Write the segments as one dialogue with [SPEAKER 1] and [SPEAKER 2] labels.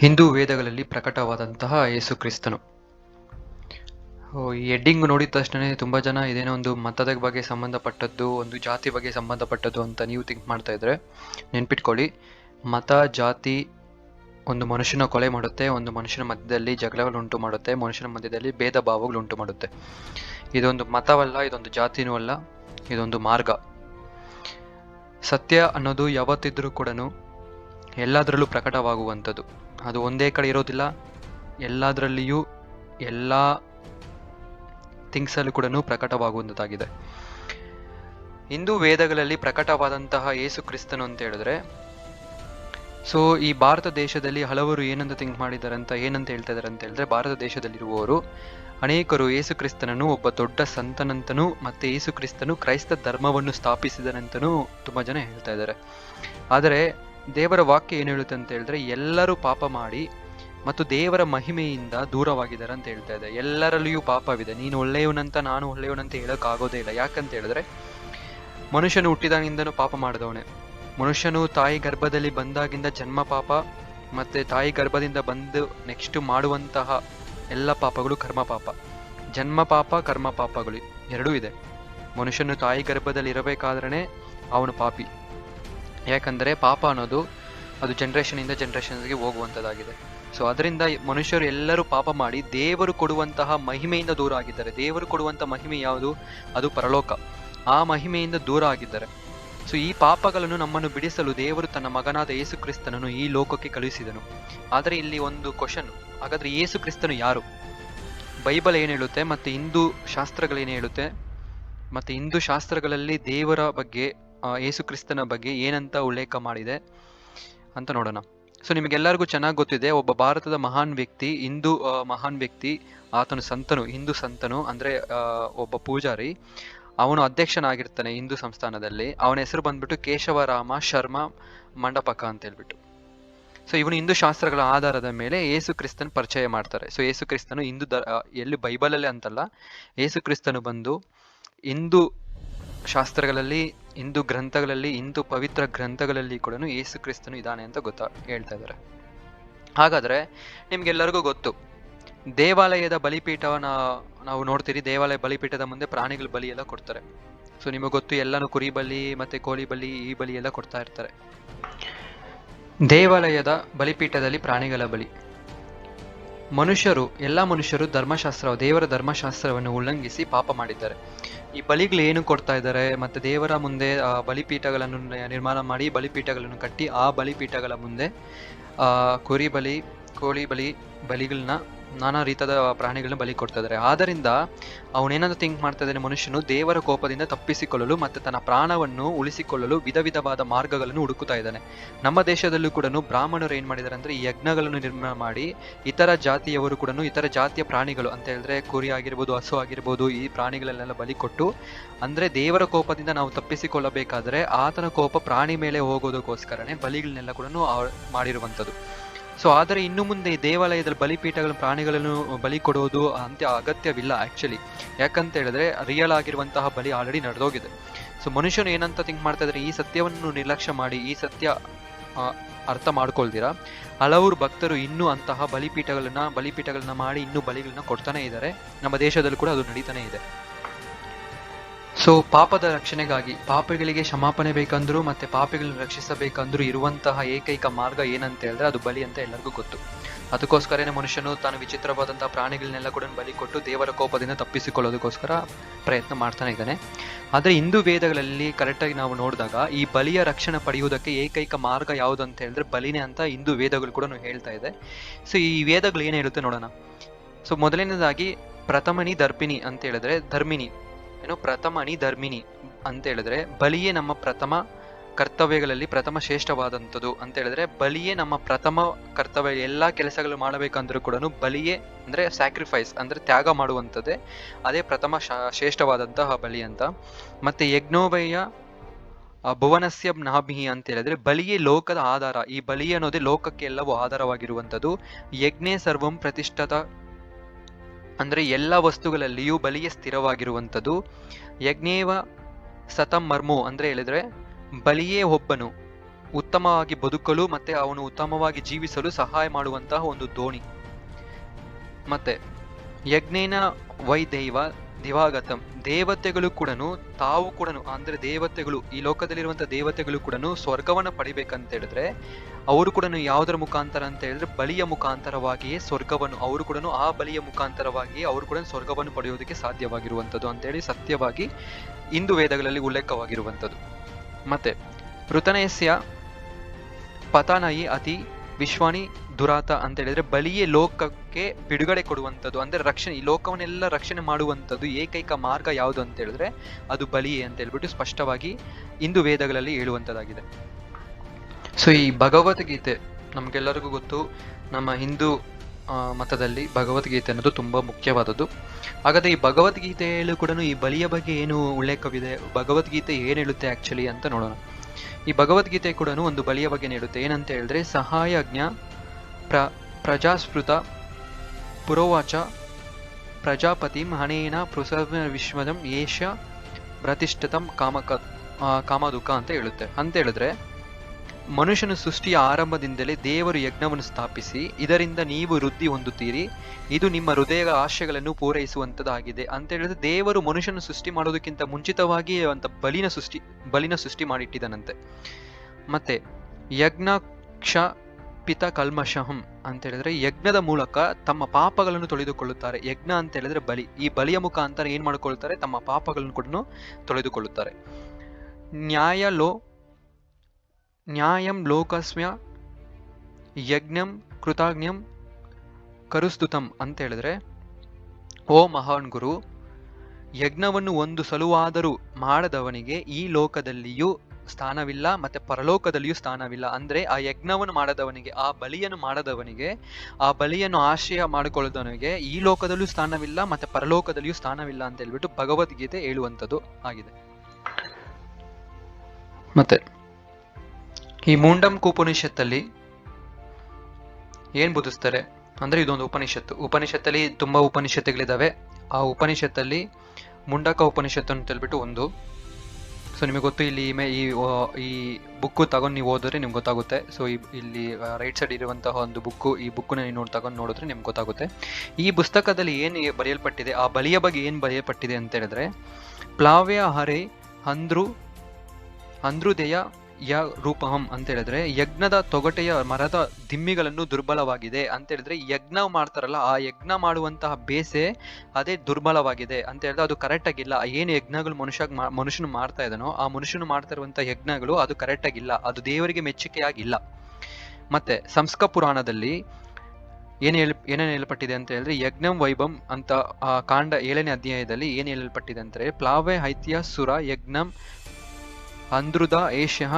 [SPEAKER 1] ಹಿಂದೂ ವೇದಗಳಲ್ಲಿ ಪ್ರಕಟವಾದಂತಹ ಯೇಸು ಕ್ರಿಸ್ತನು. ಓ, ಈ ಹೆಡ್ಡಿಂಗ್ ನೋಡಿದ ತಕ್ಷಣ ತುಂಬ ಜನ ಇದೇನೋ ಒಂದು ಮತದ ಬಗ್ಗೆ ಸಂಬಂಧಪಟ್ಟದ್ದು ಒಂದು ಜಾತಿ ಬಗ್ಗೆ ಸಂಬಂಧಪಟ್ಟದ್ದು ಅಂತ ನೀವು ಥಿಂಕ್ ಮಾಡ್ತಾ ಇದ್ರೆ ನೆನ್ಪಿಟ್ಕೊಳ್ಳಿ. ಮತ ಜಾತಿ ಒಂದು ಮನುಷ್ಯನ ಕೊಲೆ ಮಾಡುತ್ತೆ ಒಂದು ಮನುಷ್ಯನ ಮಧ್ಯದಲ್ಲಿ ಜಗಳಗಳುಂಟು ಮಾಡುತ್ತೆ ಮನುಷ್ಯನ ಮಧ್ಯದಲ್ಲಿ ಭೇದ ಭಾವಗಳು ಉಂಟು ಮಾಡುತ್ತೆ. ಇದೊಂದು ಮತವಲ್ಲ ಇದೊಂದು ಜಾತಿನೂ ಅಲ್ಲ ಇದೊಂದು ಮಾರ್ಗ. ಸತ್ಯ ಅನ್ನೋದು ಯಾವತ್ತಿದ್ರೂ ಕೂಡ ಎಲ್ಲದರಲ್ಲೂ ಪ್ರಕಟವಾಗುವಂಥದ್ದು. ಅದು ಒಂದೇ ಕಡೆ ಇರೋದಿಲ್ಲ. ಎಲ್ಲದರಲ್ಲಿಯೂ ಎಲ್ಲ ಥಿಂಗ್ಸಲ್ಲೂ ಕೂಡ ಪ್ರಕಟವಾಗುವಂಥದ್ದಾಗಿದೆ ಹಿಂದೂ ವೇದಗಳಲ್ಲಿ ಪ್ರಕಟವಾದಂತಹ ಯೇಸು ಕ್ರಿಸ್ತನು ಅಂತ ಹೇಳಿದ್ರೆ, ಸೊ ಈ ಭಾರತ ದೇಶದಲ್ಲಿ ಹಲವರು ಏನಂತ ಥಿಂಕ್ ಮಾಡಿದ್ದಾರೆ ಅಂತ ಏನಂತ ಹೇಳ್ತಾ ಇದ್ದಾರೆ ಅಂತ ಹೇಳಿದ್ರೆ, ಭಾರತ ದೇಶದಲ್ಲಿರುವವರು ಅನೇಕರು ಯೇಸು ಕ್ರಿಸ್ತನನ್ನು, ಒಬ್ಬ ದೊಡ್ಡ ಸಂತನಂತನೂ ಮತ್ತೆ ಯೇಸು ಕ್ರಿಸ್ತನು ಕ್ರೈಸ್ತ ಧರ್ಮವನ್ನು ಸ್ಥಾಪಿಸಿದನಂತನೂ ತುಂಬಾ ಜನ ಹೇಳ್ತಾ ಇದ್ದಾರೆ. ಆದರೆ ದೇವರ ವಾಕ್ಯ ಏನು ಹೇಳುತ್ತೆ ಅಂತ ಹೇಳಿದ್ರೆ, ಎಲ್ಲರೂ ಪಾಪ ಮಾಡಿ ಮತ್ತು ದೇವರ ಮಹಿಮೆಯಿಂದ ದೂರವಾಗಿದ್ದಾರೆ ಅಂತ ಹೇಳ್ತಾ ಇದೆ. ಎಲ್ಲರಲ್ಲಿಯೂ ಪಾಪವಿದೆ. ನೀನು ಒಳ್ಳೆಯವನಂತ ನಾನು ಒಳ್ಳೆಯವನಂತ ಹೇಳೋಕ್ಕಾಗೋದೇ ಇಲ್ಲ. ಯಾಕಂತ ಹೇಳಿದ್ರೆ, ಮನುಷ್ಯನು ಹುಟ್ಟಿದಾಗಿಂದನೂ ಪಾಪ ಮಾಡಿದವನೇ. ಮನುಷ್ಯನು ತಾಯಿ ಗರ್ಭದಲ್ಲಿ ಬಂದಾಗಿಂದ ಜನ್ಮ ಪಾಪ, ಮತ್ತೆ ತಾಯಿ ಗರ್ಭದಿಂದ ಬಂದು ನೆಕ್ಸ್ಟ್ ಮಾಡುವಂತಹ ಎಲ್ಲ ಪಾಪಗಳು ಕರ್ಮ ಪಾಪ. ಜನ್ಮ ಪಾಪ, ಕರ್ಮ ಪಾಪಗಳು ಎರಡೂ ಇದೆ. ಮನುಷ್ಯನು ತಾಯಿ ಗರ್ಭದಲ್ಲಿ ಇರಬೇಕಾದ್ರೆ ಅವನು ಪಾಪಿ. ಯಾಕಂದ್ರೆ ಪಾಪ ಅನ್ನೋದು ಅದು ಜನರೇಷನ್ ಇಂದ ಹೋಗುವಂಥದ್ದಾಗಿದೆ ಸೊ ಅದರಿಂದ ಮನುಷ್ಯರು ಎಲ್ಲರೂ ಪಾಪ ಮಾಡಿ ದೇವರು ಕೊಡುವಂತಹ ಮಹಿಮೆಯಿಂದ ದೂರ ಆಗಿದ್ದಾರೆ. ದೇವರು ಕೊಡುವಂಥ ಮಹಿಮೆ ಯಾವುದು? ಅದು ಪರಲೋಕ. ಆ ಮಹಿಮೆಯಿಂದ ದೂರ ಆಗಿದ್ದಾರೆ. ಸೊ ಈ ಪಾಪಗಳನ್ನು ನಮ್ಮನ್ನು ಬಿಡಿಸಲು ದೇವರು ತನ್ನ ಮಗನಾದ ಯೇಸು ಕ್ರಿಸ್ತನನ್ನು ಈ ಲೋಕಕ್ಕೆ ಕಳುಹಿಸಿದನು. ಆದರೆ ಇಲ್ಲಿ ಒಂದು ಕ್ವಶನ್ ಹಾಗಾದ್ರೆ ಯೇಸು ಕ್ರಿಸ್ತನು ಯಾರು? ಬೈಬಲ್ ಏನು ಹೇಳುತ್ತೆ? ಮತ್ತೆ ಹಿಂದೂ ಶಾಸ್ತ್ರಗಳೇನು ಹೇಳುತ್ತೆ? ಮತ್ತೆ ಹಿಂದೂ ಶಾಸ್ತ್ರಗಳಲ್ಲಿ ದೇವರ ಬಗ್ಗೆ ಯೇಸು ಕ್ರಿಸ್ತನ ಬಗ್ಗೆ ಏನಂತ ಉಲ್ಲೇಖ ಮಾಡಿದೆ ಅಂತ ನೋಡೋಣ. ಸೊ ನಿಮಗೆಲ್ಲರಿಗೂ ಚೆನ್ನಾಗಿ ಗೊತ್ತಿದೆ ಒಬ್ಬ ಭಾರತದ ಮಹಾನ್ ವ್ಯಕ್ತಿ ಹಿಂದೂ ಮಹಾನ್ ವ್ಯಕ್ತಿ ಆತನು ಸಂತನು ಹಿಂದೂ ಸಂತನು ಅಂದ್ರೆ ಒಬ್ಬ ಪೂಜಾರಿ. ಅವನು ಅಧ್ಯಕ್ಷನಾಗಿರ್ತಾನೆ ಹಿಂದೂ ಸಂಸ್ಥಾನದಲ್ಲಿ. ಅವನ ಹೆಸರು ಬಂದ್ಬಿಟ್ಟು ಕೇಶವರಾಮ ಶರ್ಮಾ ಮಂಡಪಕ ಅಂತ ಹೇಳ್ಬಿಟ್ಟು. ಸೊ ಇವನು ಹಿಂದೂ ಶಾಸ್ತ್ರಗಳ ಆಧಾರದ ಮೇಲೆ ಯೇಸು ಕ್ರಿಸ್ತನ್ ಪರಿಚಯ ಮಾಡ್ತಾರೆ. ಸೊ ಯೇಸು ಕ್ರಿಸ್ತನು ಹಿಂದೂ ಆ, ಎಲ್ಲಿ ಬೈಬಲಲ್ಲೇ ಅಂತಲ್ಲ ಯೇಸು ಕ್ರಿಸ್ತನು ಬಂದು ಹಿಂದೂ ಶಾಸ್ತ್ರಗಳಲ್ಲಿ ಹಿಂದೂ ಗ್ರಂಥಗಳಲ್ಲಿ, ಹಿಂದೂ ಪವಿತ್ರ ಗ್ರಂಥಗಳಲ್ಲಿ ಕೂಡ ಯೇಸು ಕ್ರಿಸ್ತನು ಇದ್ದಾನೆ ಅಂತ ಗೊತ್ತಾ, ಹೇಳ್ತಾ ಇದ್ದಾರೆ. ಹಾಗಾದ್ರೆ ನಿಮ್ಗೆಲ್ಲರಿಗೂ ಗೊತ್ತು, ದೇವಾಲಯದ ಬಲಿಪೀಠವನ್ನ ನಾವು ನೋಡ್ತೀರಿ, ದೇವಾಲಯ ಬಲಿಪೀಠದ ಮುಂದೆ ಪ್ರಾಣಿಗಳ ಬಲಿ ಎಲ್ಲ ಕೊಡ್ತಾರೆ. ಸೊ ನಿಮಗೆ ಗೊತ್ತು, ಎಲ್ಲಾನು ಕುರಿ ಬಲಿ ಮತ್ತೆ ಕೋಳಿ ಬಲಿ, ಈ ಬಲಿ ಎಲ್ಲ ಕೊಡ್ತಾ ಇರ್ತಾರೆ. ದೇವಾಲಯದ ಬಲಿಪೀಠದಲ್ಲಿ ಪ್ರಾಣಿಗಳ ಬಲಿ. ಮನುಷ್ಯರು, ಎಲ್ಲ ಮನುಷ್ಯರು ಧರ್ಮಶಾಸ್ತ್ರ, ದೇವರ ಧರ್ಮಶಾಸ್ತ್ರವನ್ನು ಉಲ್ಲಂಘಿಸಿ ಪಾಪ ಮಾಡಿದ್ದಾರೆ. ಈ ಬಲಿಗಳು ಏನು ಕೊಡ್ತಾ ಇದ್ದಾರೆ? ಮತ್ತೆ ದೇವರ ಮುಂದೆ ಬಲಿಪೀಠಗಳನ್ನು ನಿರ್ಮಾಣ ಮಾಡಿ ಬಲಿಪೀಠಗಳನ್ನು ಕಟ್ಟಿ ಆ ಬಲಿಪೀಠಗಳ ಮುಂದೆ ಆ, ಕುರಿ ಬಲಿ ಕೋಳಿ ಬಲಿ ಬಲಿಗಳನ್ನ ನಾನಾ ರೀತಿಯ ಪ್ರಾಣಿಗಳನ್ನ ಬಲಿ ಕೊಡ್ತಾ ಇದ್ದಾರೆ ಆದ್ದರಿಂದ ಅವನೇನಂತ ಥಿಂಕ್ ಮಾಡ್ತಾ ಇದ್ದಾನೆ ಮನುಷ್ಯನು ದೇವರ ಕೋಪದಿಂದ ತಪ್ಪಿಸಿಕೊಳ್ಳಲು ಮತ್ತೆ ತನ್ನ ಪ್ರಾಣವನ್ನು ಉಳಿಸಿಕೊಳ್ಳಲು ವಿಧ ವಿಧವಾದ ಮಾರ್ಗಗಳನ್ನು ಹುಡುಕುತ್ತಾ ಇದ್ದಾನೆ. ನಮ್ಮ ದೇಶದಲ್ಲೂ ಕೂಡ ಬ್ರಾಹ್ಮಣರು ಏನು ಮಾಡಿದ್ದಾರೆ ಅಂದರೆ ಈ ಯಜ್ಞಗಳನ್ನು ನಿರ್ಮಾಣ ಮಾಡಿ ಇತರ ಜಾತಿಯವರು ಕೂಡ ಇತರ ಜಾತಿಯ ಪ್ರಾಣಿಗಳು ಅಂತ ಹೇಳಿದ್ರೆ ಕುರಿ ಆಗಿರ್ಬೋದು, ಹಸು ಆಗಿರ್ಬೋದು ಈ ಪ್ರಾಣಿಗಳನ್ನೆಲ್ಲ ಬಲಿ ಕೊಟ್ಟು ಅಂದ್ರೆ ದೇವರ ಕೋಪದಿಂದ ನಾವು ತಪ್ಪಿಸಿಕೊಳ್ಳಬೇಕಾದ್ರೆ ಆತನ ಕೋಪ ಪ್ರಾಣಿ ಮೇಲೆ ಹೋಗೋದಕ್ಕೋಸ್ಕರನೇ ಬಲಿಗಳನ್ನೆಲ್ಲ ಕೂಡ ಮಾಡಿರುವಂಥದ್ದು. ಸೊ ಆದರೆ ಇನ್ನು ಮುಂದೆ ಈ ದೇವಾಲಯದಲ್ಲಿ ಬಲಿಪೀಠಗಳ ಪ್ರಾಣಿಗಳನ್ನು ಬಲಿ ಕೊಡುವುದು ಅಂತ ಅಗತ್ಯವಿಲ್ಲ ಆ್ಯಕ್ಚುಲಿ ಯಾಕಂತ ಹೇಳಿದ್ರೆ ರಿಯಲ್ ಆಗಿರುವಂತಹ ಬಲಿ ಆಲ್ರೆಡಿ ನಡೆದೋಗಿದೆ. ಸೊ ಮನುಷ್ಯನು ಏನಂತ ಥಿಂಕ್ ಮಾಡ್ತಾ ಇದ್ರೆ ಈ ಸತ್ಯವನ್ನು ನಿರ್ಲಕ್ಷ್ಯ ಮಾಡಿ, ಈ ಸತ್ಯ ಅರ್ಥ ಮಾಡ್ಕೊಳ್ತೀರಾ? ಹಲವರು ಭಕ್ತರು ಇನ್ನೂ ಅಂತಹ ಬಲಿಪೀಠಗಳನ್ನ ಬಲಿಪೀಠಗಳನ್ನ ಮಾಡಿ ಇನ್ನೂ ಬಲಿಗಳನ್ನ ಕೊಡ್ತಾನೆ ಇದ್ದಾರೆ. ನಮ್ಮ ದೇಶದಲ್ಲೂ ಕೂಡ ಅದು ನಡೀತಾನೆ ಇದೆ. ಸೊ ಪಾಪದ ರಕ್ಷಣೆಗಾಗಿ ಪಾಪಿಗಳಿಗೆ ಕ್ಷಮಾಪಣೆ ಬೇಕಂದ್ರೂ ಮತ್ತೆ ಪಾಪಿಗಳನ್ನ ರಕ್ಷಿಸಬೇಕಂದ್ರೂ ಇರುವಂತಹ ಏಕೈಕ ಮಾರ್ಗ ಏನಂತ ಹೇಳಿದ್ರೆ ಅದು ಬಲಿ ಅಂತ ಎಲ್ಲರಿಗೂ ಗೊತ್ತು. ಅದಕ್ಕೋಸ್ಕರನೇ ಮನುಷ್ಯನು ತಾನು ವಿಚಿತ್ರವಾದಂತಹ ಪ್ರಾಣಿಗಳನ್ನೆಲ್ಲ ಕೂಡ ಬಲಿ ಕೊಟ್ಟು ದೇವರ ಕೋಪದಿಂದ ತಪ್ಪಿಸಿಕೊಳ್ಳೋದಕ್ಕೋಸ್ಕರ ಪ್ರಯತ್ನ ಮಾಡ್ತಾನೆ ಇದ್ದಾನೆ. ಆದರೆ ಹಿಂದೂ ವೇದಗಳಲ್ಲಿ ಕರೆಕ್ಟಾಗಿ ನಾವು ನೋಡಿದಾಗ ಈ ಬಲಿಯ ರಕ್ಷಣೆ ಪಡೆಯುವುದಕ್ಕೆ ಏಕೈಕ ಮಾರ್ಗ ಯಾವುದು ಅಂತ ಹೇಳಿದ್ರೆ ಬಲಿನೇ ಅಂತ ಹಿಂದೂ ವೇದಗಳು ಕೂಡ ಹೇಳ್ತಾ ಇದೆ. ಸೊ ಈ ವೇದಗಳು ಏನು ಹೇಳುತ್ತೆ ನೋಡೋಣ. ಸೊ ಮೊದಲನೇದಾಗಿ ಪ್ರಥಮನಿ, ದರ್ಪಿಣಿ ಅಂತ ಹೇಳಿದ್ರೆ ಧರ್ಮಿನಿ ಏನು ಪ್ರಥಮ ಧರ್ಮಿನಿ ಅಂತ ಹೇಳಿದ್ರೆ, ಬಲಿಯೇ ನಮ್ಮ ಪ್ರಥಮ ಕರ್ತವ್ಯಗಳಲ್ಲಿ ಪ್ರಥಮ ಶ್ರೇಷ್ಠವಾದಂಥದ್ದು ಅಂತ ಹೇಳಿದ್ರೆ, ಬಲಿಯೇ ನಮ್ಮ ಪ್ರಥಮ ಕರ್ತವ್ಯ, ಎಲ್ಲ ಕೆಲಸಗಳು ಮಾಡಬೇಕಂದ್ರೂ ಕೂಡ ಬಲಿಯೇ ಅಂದ್ರೆ ಸ್ಯಾಕ್ರಿಫೈಸ್ ಅಂದ್ರೆ ತ್ಯಾಗ ಮಾಡುವಂಥದ್ದೇ, ಅದೇ ಪ್ರಥಮ ಶ್ರೇಷ್ಠವಾದಂತಹ ಬಲಿ ಅಂತ. ಮತ್ತೆ ಯಜ್ಞೋಭಯ ಭುವನಸ್ಯ ನಾಭಿಹಿ ಅಂತ ಹೇಳಿದ್ರೆ ಬಲಿಯೇ ಲೋಕದ ಆಧಾರ. ಈ ಬಲಿ ಅನ್ನೋದೇ ಲೋಕಕ್ಕೆ ಎಲ್ಲವೂ ಆಧಾರವಾಗಿರುವಂಥದ್ದು. ಯಜ್ಞೇ ಸರ್ವಂ ಪ್ರತಿಷ್ಠತ ಅಂದ್ರೆ ಎಲ್ಲ ವಸ್ತುಗಳಲ್ಲಿಯೂ ಬಲಿಯೇ ಸ್ಥಿರವಾಗಿರುವಂಥದ್ದು. ಯಜ್ಞೇವ ಸತಂ ಮರ್ಮು ಅಂದ್ರೆ ಹೇಳಿದ್ರೆ ಬಲಿಯೇ ಒಬ್ಬನು. ಉತ್ತಮವಾಗಿ ಬದುಕಲು ಮತ್ತೆ ಅವನು ಉತ್ತಮವಾಗಿ ಜೀವಿಸಲು ಸಹಾಯ ಮಾಡುವಂತಹ ಒಂದು ದೋಣಿ. ಮತ್ತೆ ಯಜ್ಞೇನ ವೈ ದೈವ ದಿವಾಗತಂ. ದೇವತೆಗಳು ಕೂಡ ತಾವು ಕೂಡ ಅಂದ್ರೆ ದೇವತೆಗಳು, ಈ ಲೋಕದಲ್ಲಿರುವಂತಹ ದೇವತೆಗಳು ಕೂಡ ಸ್ವರ್ಗವನ್ನ ಪಡಿಬೇಕಂತ ಹೇಳಿದ್ರೆ, ಅವರು ಕೂಡ ಯಾವುದರ ಮುಖಾಂತರ ಅಂತ ಹೇಳಿದ್ರೆ ಬಲಿಯ ಮುಖಾಂತರವಾಗಿಯೇ ಸ್ವರ್ಗವನ್ನು, ಅವರು ಕೂಡ ಆ ಬಲಿಯ ಮುಖಾಂತರವಾಗಿಯೇ ಅವರು ಕೂಡ ಸ್ವರ್ಗವನ್ನು ಪಡೆಯೋದಕ್ಕೆ ಸಾಧ್ಯವಾಗಿರುವಂಥದ್ದು ಅಂತೇಳಿ ಸತ್ಯವಾಗಿ ಹಿಂದೂ ವೇದಗಳಲ್ಲಿ ಉಲ್ಲೇಖವಾಗಿರುವಂಥದ್ದು. ಮತ್ತೆ ಋತನಯಸ್ಯ ಪತಾನಯಿ ಅತಿ ವಿಶ್ವಾನಿ ದುರಾತ ಅಂತ ಹೇಳಿದ್ರೆ ಬಲಿಯೇ ಲೋಕಕ್ಕೆ ಬಿಡುಗಡೆ ಕೊಡುವಂಥದ್ದು, ಅಂದ್ರೆ ರಕ್ಷಣೆ, ಈ ಲೋಕವನ್ನೆಲ್ಲ ರಕ್ಷಣೆ ಮಾಡುವಂಥದ್ದು ಏಕೈಕ ಮಾರ್ಗ ಯಾವುದು ಅಂತ ಹೇಳಿದ್ರೆ ಅದು ಬಲಿಯೇ ಅಂತ ಹೇಳ್ಬಿಟ್ಟು ಸ್ಪಷ್ಟವಾಗಿ ಹಿಂದೂ ವೇದಗಳಲ್ಲಿ ಹೇಳುವಂಥದ್ದಾಗಿದೆ. ಸೊ ಈ ಭಗವದ್ಗೀತೆ ನಮಗೆಲ್ಲರಿಗೂ ಗೊತ್ತು, ನಮ್ಮ ಹಿಂದೂ ಮತದಲ್ಲಿ ಭಗವದ್ಗೀತೆ ಅನ್ನೋದು ತುಂಬಾ ಮುಖ್ಯವಾದದ್ದು. ಹಾಗಾದ್ರೆ ಈ ಭಗವದ್ಗೀತೆಯಲ್ಲೂ ಕೂಡ ಈ ಬಲಿಯ ಬಗ್ಗೆ ಏನು ಉಲ್ಲೇಖವಿದೆ ಭಗವದ್ಗೀತೆ ಏನು ಹೇಳುತ್ತೆ ಆಕ್ಚುಲಿ ಅಂತ ನೋಡೋಣ. ಈ ಭಗವದ್ಗೀತೆ ಕೂಡ ಒಂದು ಬಲಿಯ ಬಗ್ಗೆ ನೀಡುತ್ತೆ, ಏನಂತ ಹೇಳಿದ್ರೆ ಸಹಾಯಜ್ಞ ಪ್ರ, ಪ್ರಜಾಸ್ಪೃತ ಪುರೋವಾಚ ಪ್ರಜಾಪತಿ ಹಣೇನ ಪೃಸವ ವಿಶ್ವದಂ ಏಷ ಪ್ರತಿಷ್ಠಿತಂ ಕಾಮಕ ಕಾಮದುಕ ಅಂತ ಹೇಳುತ್ತೆ. ಅಂತ ಹೇಳಿದ್ರೆ, ಮನುಷ್ಯನ ಸೃಷ್ಟಿಯ ಆರಂಭದಿಂದಲೇ ದೇವರು ಯಜ್ಞವನ್ನು ಸ್ಥಾಪಿಸಿ, ಇದರಿಂದ ನೀವು ವೃದ್ಧಿ ಹೊಂದುತ್ತೀರಿ, ಇದು ನಿಮ್ಮ ಹೃದಯದ ಆಶಯಗಳನ್ನು ಪೂರೈಸುವಂಥದ್ದಾಗಿದೆ ಅಂತ ಹೇಳಿದ್ರೆ ದೇವರು ಮನುಷ್ಯನ ಸೃಷ್ಟಿ ಮಾಡೋದಕ್ಕಿಂತ ಮುಂಚಿತವಾಗಿ ಅಂತ ಬಲಿನ ಸೃಷ್ಟಿ ಬಲಿನ ಸೃಷ್ಟಿ ಮಾಡಿಟ್ಟಿದ್ದಾನಂತೆ ಮತ್ತೆ ಯಜ್ಞ ಕ್ಷ ಪಿತ ಕಲ್ಮಶಹಂ ಅಂತ ಹೇಳಿದ್ರೆ ಯಜ್ಞದ ಮೂಲಕ ತಮ್ಮ ಪಾಪಗಳನ್ನು ತೊಳೆದುಕೊಳ್ಳುತ್ತಾರೆ. ಯಜ್ಞ ಅಂತ ಹೇಳಿದ್ರೆ ಬಲಿ. ಈ ಬಲಿಯ ಮುಖಾಂತರ ಏನ್ ಮಾಡ್ಕೊಳ್ತಾರೆ? ತಮ್ಮ ಪಾಪಗಳನ್ನು ಕೂಡ ತೊಳೆದುಕೊಳ್ಳುತ್ತಾರೆ. ನ್ಯಾಯ ಲೋ, ನ್ಯಾಯಂ ಲೋಕಸ್ಮ್ಯ, ಯಜ್ಞಂ ಕೃತಾಜ್ಞಂ ಕರುಸ್ತುತಂ ಅಂತ ಹೇಳಿದ್ರೆ, ಓ ಮಹಾನ್ ಗುರು, ಯಜ್ಞವನ್ನು ಒಂದು ಸಲುವಾದರೂ ಮಾಡದವನಿಗೆ ಈ ಲೋಕದಲ್ಲಿಯೂ ಸ್ಥಾನವಿಲ್ಲ, ಮತ್ತೆ ಪರಲೋಕದಲ್ಲಿಯೂ ಸ್ಥಾನವಿಲ್ಲ. ಅಂದ್ರೆ ಆ ಯಜ್ಞವನ್ನು ಮಾಡದವನಿಗೆ, ಆ ಬಲಿಯನ್ನು ಮಾಡದವನಿಗೆ, ಆ ಬಲಿಯನ್ನು ಆಶಯ ಮಾಡಿಕೊಳ್ಳದವನಿಗೆ ಈ ಲೋಕದಲ್ಲೂ ಸ್ಥಾನವಿಲ್ಲ, ಮತ್ತೆ ಪರಲೋಕದಲ್ಲಿಯೂ ಸ್ಥಾನವಿಲ್ಲ ಅಂತ ಹೇಳ್ಬಿಟ್ಟು ಭಗವದ್ಗೀತೆ ಹೇಳುವಂಥದ್ದು ಆಗಿದೆ. ಮತ್ತೆ, ಈ ಮುಂಡಂ ಉಪನಿಷತ್ತಲ್ಲಿ ಏನ್ ಬೋಧಿಸ್ತಾರೆ ಅಂದ್ರೆ ಇದೊಂದು ಉಪನಿಷತ್ತು. ಉಪನಿಷತ್ತಲ್ಲಿ ತುಂಬಾ ಉಪನಿಷತ್ತುಗಳಿದಾವೆ. ಆ ಉಪನಿಷತ್ತಲ್ಲಿ ಮುಂಡಕ ಉಪನಿಷತ್ತು ಅಂತ ಹೇಳ್ಬಿಟ್ಟು ಒಂದು ಸೊ ನಿಮಗೆ ಗೊತ್ತು, ಇಲ್ಲಿ ಈ ಈ ಬುಕ್ಕು ತಗೊಂಡು ನೀವು ಓದಿದ್ರೆ ನಿಮ್ಗೆ ಗೊತ್ತಾಗುತ್ತೆ. ಸೊ ಇಲ್ಲಿ ರೈಟ್ ಸೈಡ್ ಇರುವಂತಹ ಒಂದು ಬುಕ್ಕು ಈ ಬುಕ್ಕನ್ನ ನೀವು ತಗೊಂಡು ನೋಡಿದ್ರೆ ನಿಮ್ಗೆ ಗೊತ್ತಾಗುತ್ತೆ. ಈ ಪುಸ್ತಕದಲ್ಲಿ ಏನು ಬರೆಯಲ್ಪಟ್ಟಿದೆ, ಆ ಬಲಿಯ ಬಗ್ಗೆ ಏನು ಬರೆಯಲ್ಪಟ್ಟಿದೆ ಅಂತ ಹೇಳಿದ್ರೆ, ಪ್ಲಾವ್ಯ ಹರೆ ಅಂದ್ರು ಅಂದ್ರುದೆಯ ಯ ರೂಪಹಂ ಅಂತ ಹೇಳಿದ್ರೆ ಯಜ್ಞದ ತೊಗಟೆಯ ಮರದ ದಿಮ್ಮಿಗಳನ್ನು ದುರ್ಬಲವಾಗಿದೆ ಅಂತ ಹೇಳಿದ್ರೆ ಯಜ್ಞ ಮಾಡ್ತಾರಲ್ಲ ಆ ಯಜ್ಞ ಮಾಡುವಂತಹ ಬೇಸೆ ಅದೇ ದುರ್ಬಲವಾಗಿದೆ ಅಂತ ಹೇಳಿದ್ರೆ ಅದು ಕರೆಕ್ಟ್ ಆಗಿಲ್ಲ. ಏನು ಯಜ್ಞಗಳು ಮನುಷ್ಯ ಮನುಷ್ಯನು ಮಾಡ್ತಾ ಇದ್ದಾನೋ ಆ ಮನುಷ್ಯನು ಮಾಡ್ತಾ ಇರುವಂತಹ ಯಜ್ಞಗಳು ಅದು ಕರೆಕ್ಟ್ ಆಗಿಲ್ಲ. ಅದು ದೇವರಿಗೆ ಮೆಚ್ಚುಗೆಯಾಗಿಲ್ಲ ಮತ್ತೆ ಸಂಸ್ಕ ಪುರಾಣದಲ್ಲಿ ಏನ್ ಹೇಳ, ಏನೇನು ಹೇಳಲ್ಪಟ್ಟಿದೆ ಅಂತ ಹೇಳಿದ್ರೆ ಯಜ್ಞಂ ವೈಭಂ ಅಂತ ಆ ಕಾಂಡ ಏಳನೇ ಅಧ್ಯಾಯದಲ್ಲಿ ಏನು ಹೇಳಲ್ಪಟ್ಟಿದೆ ಅಂತಾರೆ ಪ್ಲಾವೆ ಹೈತ್ಯ ಸುರ ಯಜ್ಞಂ ಅಂದ್ರುದ ಏಷ್ಯ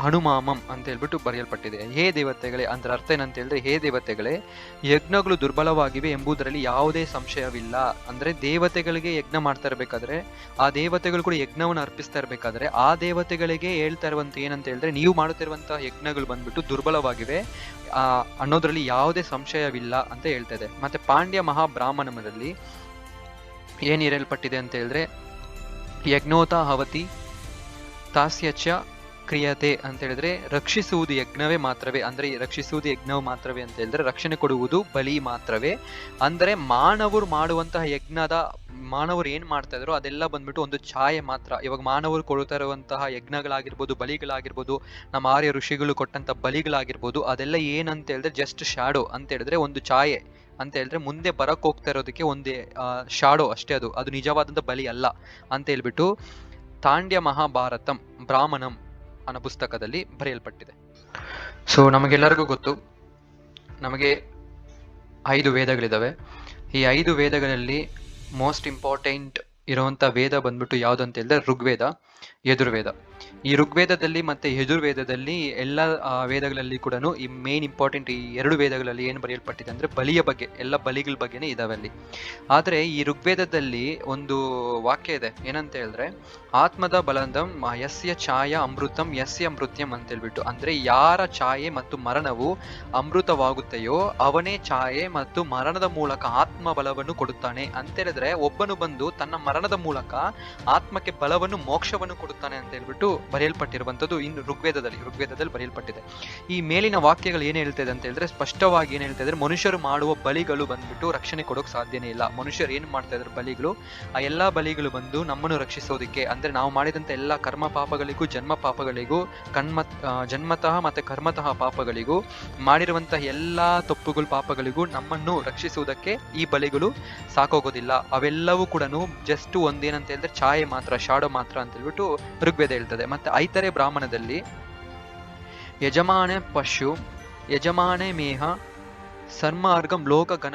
[SPEAKER 1] ಹನುಮಾಮಂ ಅಂತ ಹೇಳ್ಬಿಟ್ಟು ಬರೆಯಲ್ಪಟ್ಟಿದೆ. ಹೇ ದೇವತೆಗಳೇ, ಅಂದ್ರೆ ಅರ್ಥ ಏನಂತ ಹೇಳಿದ್ರೆ ಹೇ ದೇವತೆಗಳೇ, ಯಜ್ಞಗಳು ದುರ್ಬಲವಾಗಿವೆ ಎಂಬುದರಲ್ಲಿ ಯಾವುದೇ ಸಂಶಯವಿಲ್ಲ. ಅಂದ್ರೆ ದೇವತೆಗಳಿಗೆ ಯಜ್ಞ ಮಾಡ್ತಾ ಇರಬೇಕಾದ್ರೆ, ಆ ದೇವತೆಗಳು ಕೂಡ ಯಜ್ಞವನ್ನು ಅರ್ಪಿಸ್ತಾ ಇರಬೇಕಾದ್ರೆ, ಆ ದೇವತೆಗಳಿಗೆ ಹೇಳ್ತಾ ಇರುವಂತ ಏನಂತ ಹೇಳಿದ್ರೆ, ನೀವು ಮಾಡುತ್ತಿರುವಂತಹ ಯಜ್ಞಗಳು ಬಂದ್ಬಿಟ್ಟು ದುರ್ಬಲವಾಗಿವೆ. ಆ, ಅನ್ನೋದ್ರಲ್ಲಿ ಯಾವುದೇ ಸಂಶಯವಿಲ್ಲ ಅಂತ ಹೇಳ್ತಾ ಇದೆ. ಮತ್ತೆ ಪಾಂಡ್ಯ ಮಹಾಬ್ರಾಹ್ಮಣಮದಲ್ಲಿ ಏನ್ ಇರಲ್ಪಟ್ಟಿದೆ ಅಂತ ಹೇಳಿದ್ರೆ, ಯಜ್ಞೋತ ಹವತಿ ತಾಸ್ಯಚ ಕ್ರಿಯತೆ ಅಂತ ಹೇಳಿದ್ರೆ ರಕ್ಷಿಸುವುದು ಯಜ್ಞವೇ ಮಾತ್ರವೇ, ಅಂದ್ರೆ ರಕ್ಷಿಸುವುದು ಯಜ್ಞವು ಮಾತ್ರವೇ ಅಂತ ಹೇಳಿದ್ರೆ ರಕ್ಷಣೆ ಕೊಡುವುದು ಬಲಿ ಮಾತ್ರವೇ. ಅಂದ್ರೆ ಮಾನವರು ಮಾಡುವಂತಹ ಯಜ್ಞದ, ಮಾನವರು ಏನ್ ಮಾಡ್ತಾ ಇದ್ರು ಅದೆಲ್ಲ ಬಂದ್ಬಿಟ್ಟು ಒಂದು ಛಾಯೆ ಮಾತ್ರ. ಇವಾಗ ಮಾನವರು ಕೊಡ್ತಾ ಇರುವಂತಹ ಯಜ್ಞಗಳಾಗಿರ್ಬೋದು, ಬಲಿಗಳಾಗಿರ್ಬೋದು, ನಮ್ಮ ಆರ್ಯ ಋಷಿಗಳು ಕೊಟ್ಟಂತ ಬಲಿಗಳಾಗಿರ್ಬೋದು, ಅದೆಲ್ಲ ಏನಂತ ಹೇಳಿದ್ರೆ ಜಸ್ಟ್ ಶಾಡೋ ಅಂತ ಹೇಳಿದ್ರೆ ಒಂದು ಛಾಯೆ ಅಂತ ಹೇಳಿದ್ರೆ ಮುಂದೆ ಬರಕ್ ಹೋಗ್ತಾ ಇರೋದಕ್ಕೆ ಒಂದೇ ಶಾಡೋ ಅಷ್ಟೇ ಅದು. ಅದು ನಿಜವಾದಂತ ಬಲಿ ಅಲ್ಲ ಅಂತ ಹೇಳ್ಬಿಟ್ಟು ತಾಂಡ್ಯ ಮಹಾಭಾರತಂ ಬ್ರಾಹ್ಮಣಂ ಅನ್ನೋ ಪುಸ್ತಕದಲ್ಲಿ ಬರೆಯಲ್ಪಟ್ಟಿದೆ. ಸೊ ನಮಗೆಲ್ಲರಿಗೂ ಗೊತ್ತು, ನಮಗೆ ಐದು ವೇದಗಳಿದ್ದಾವೆ ಈ ಐದು ವೇದಗಳಲ್ಲಿ ಮೋಸ್ಟ್ ಇಂಪಾರ್ಟೆಂಟ್ ಇರುವಂತ ವೇದ ಬಂದ್ಬಿಟ್ಟು ಯಾವ್ದು ಅಂತ ಹೇಳಿದ್ರೆ ಋಗ್ವೇದ. ಯಜುರ್ವೇದ. ಈ ಋಗ್ವೇದದಲ್ಲಿ ಮತ್ತೆ ಯಜುರ್ವೇದದಲ್ಲಿ ಎಲ್ಲ ವೇದಗಳಲ್ಲಿ ಕೂಡ ಈ ಮೇನ್ ಇಂಪಾರ್ಟೆಂಟ್ ಈ ಎರಡು ವೇದಗಳಲ್ಲಿ ಏನು ಬರೆಯಲ್ಪಟ್ಟಿದೆ ಅಂದ್ರೆ ಬಲಿಯ ಬಗ್ಗೆ, ಎಲ್ಲ ಬಲಿಗಳ ಬಗ್ಗೆನೇ ಇದಾವೆ ಅಲ್ಲಿ ಆದ್ರೆ ಈ ಋಗ್ವೇದದಲ್ಲಿ ಒಂದು ವಾಕ್ಯ ಇದೆ, ಏನಂತ ಹೇಳಿದ್ರೆ, ಆತ್ಮದ ಬಲಂದಂ ಯಸ್ಯ ಛಾಯ ಅಮೃತಂ ಯಸ್ಯ ಮೃತ್ಯಂ ಅಂತ ಹೇಳ್ಬಿಟ್ಟು ಅಂದ್ರೆ ಯಾರ ಛಾಯೆ ಮತ್ತು ಮರಣವು ಅಮೃತವಾಗುತ್ತೆಯೋ ಅವನೇ ಛಾಯೆ ಮತ್ತು ಮರಣದ ಮೂಲಕ ಆತ್ಮ ಬಲವನ್ನು ಕೊಡುತ್ತಾನೆ. ಅಂತ ಹೇಳಿದ್ರೆ ಒಬ್ಬನು ಬಂದು ತನ್ನ ಮರಣದ ಮೂಲಕ ಆತ್ಮಕ್ಕೆ ಬಲವನ್ನು, ಮೋಕ್ಷವನ್ನು ಕೊಡುತ್ತಾನೆ ಅಂತ ಹೇಳ್ಬಿಟ್ಟು ಬರೆಯಲ್ಪಟ್ಟಿರುವಂತದ್ದು ಇನ್ನು ಋಗ್ವೇದದಲ್ಲಿ ಋಗ್ವೇದದಲ್ಲಿ ಬರೆಯಲ್ಪಟ್ಟಿದೆ. ಈ ಮೇಲಿನ ವಾಕ್ಯಗಳು ಏನ್ ಹೇಳ್ತಿದೆ ಅಂತ ಹೇಳಿದ್ರೆ ಸ್ಪಷ್ಟವಾಗಿ ಏನ್ ಹೇಳ್ತಾ ಇದ್ರೆ ಮನುಷ್ಯರು ಮಾಡುವ ಬಲಿಗಳು ಬಂದ್ಬಿಟ್ಟು ರಕ್ಷಣೆ ಕೊಡೋಕೆ ಸಾಧ್ಯನೇ ಇಲ್ಲ. ಮನುಷ್ಯರು ಏನ್ ಮಾಡ್ತಾ ಇದ್ದಾರೆ, ಬಲಿಗಳು? ಆ ಎಲ್ಲಾ ಬಲಿಗಳು ಬಂದು ನಮ್ಮನ್ನು ರಕ್ಷಿಸೋದಕ್ಕೆ, ಅಂದ್ರೆ ನಾವು ಮಾಡಿದಂತ ಎಲ್ಲಾ ಕರ್ಮ ಪಾಪಗಳಿಗೂ, ಜನ್ಮ ಪಾಪಗಳಿಗೂ, ಕಣ್ಮ ಜನ್ಮತಃ ಮತ್ತೆ ಕರ್ಮತಃ ಪಾಪಗಳಿಗೂ ಮಾಡಿರುವಂತಹ ಎಲ್ಲಾ ತಪ್ಪುಗಳು, ಪಾಪಗಳಿಗೂ ನಮ್ಮನ್ನು ರಕ್ಷಿಸುವುದಕ್ಕೆ ಈ ಬಲಿಗಳು ಸಾಕೋಗೋದಿಲ್ಲ. ಅವೆಲ್ಲವೂ ಕೂಡ ಜಸ್ಟ್ ಒಂದೇನಂತ ಹೇಳಿದ್ರೆ ಛಾಯೆ ಮಾತ್ರ ಶಾಡೋ ಮಾತ್ರ ಅಂತ ಹೇಳ್ಬಿಟ್ಟು ಋಗ್ವೇದ ಹೇಳ್ತದೆ. ಮತ್ತೆ ಐತರೆ ಬ್ರಾಹ್ಮಣದಲ್ಲಿ ಯಜಮಾನೆ ಪಶು, ಯಜಮಾನೆ ಮೇಹ, ಸರ್ಮಾರ್ಗಂ ಲೋಕ ಗಣ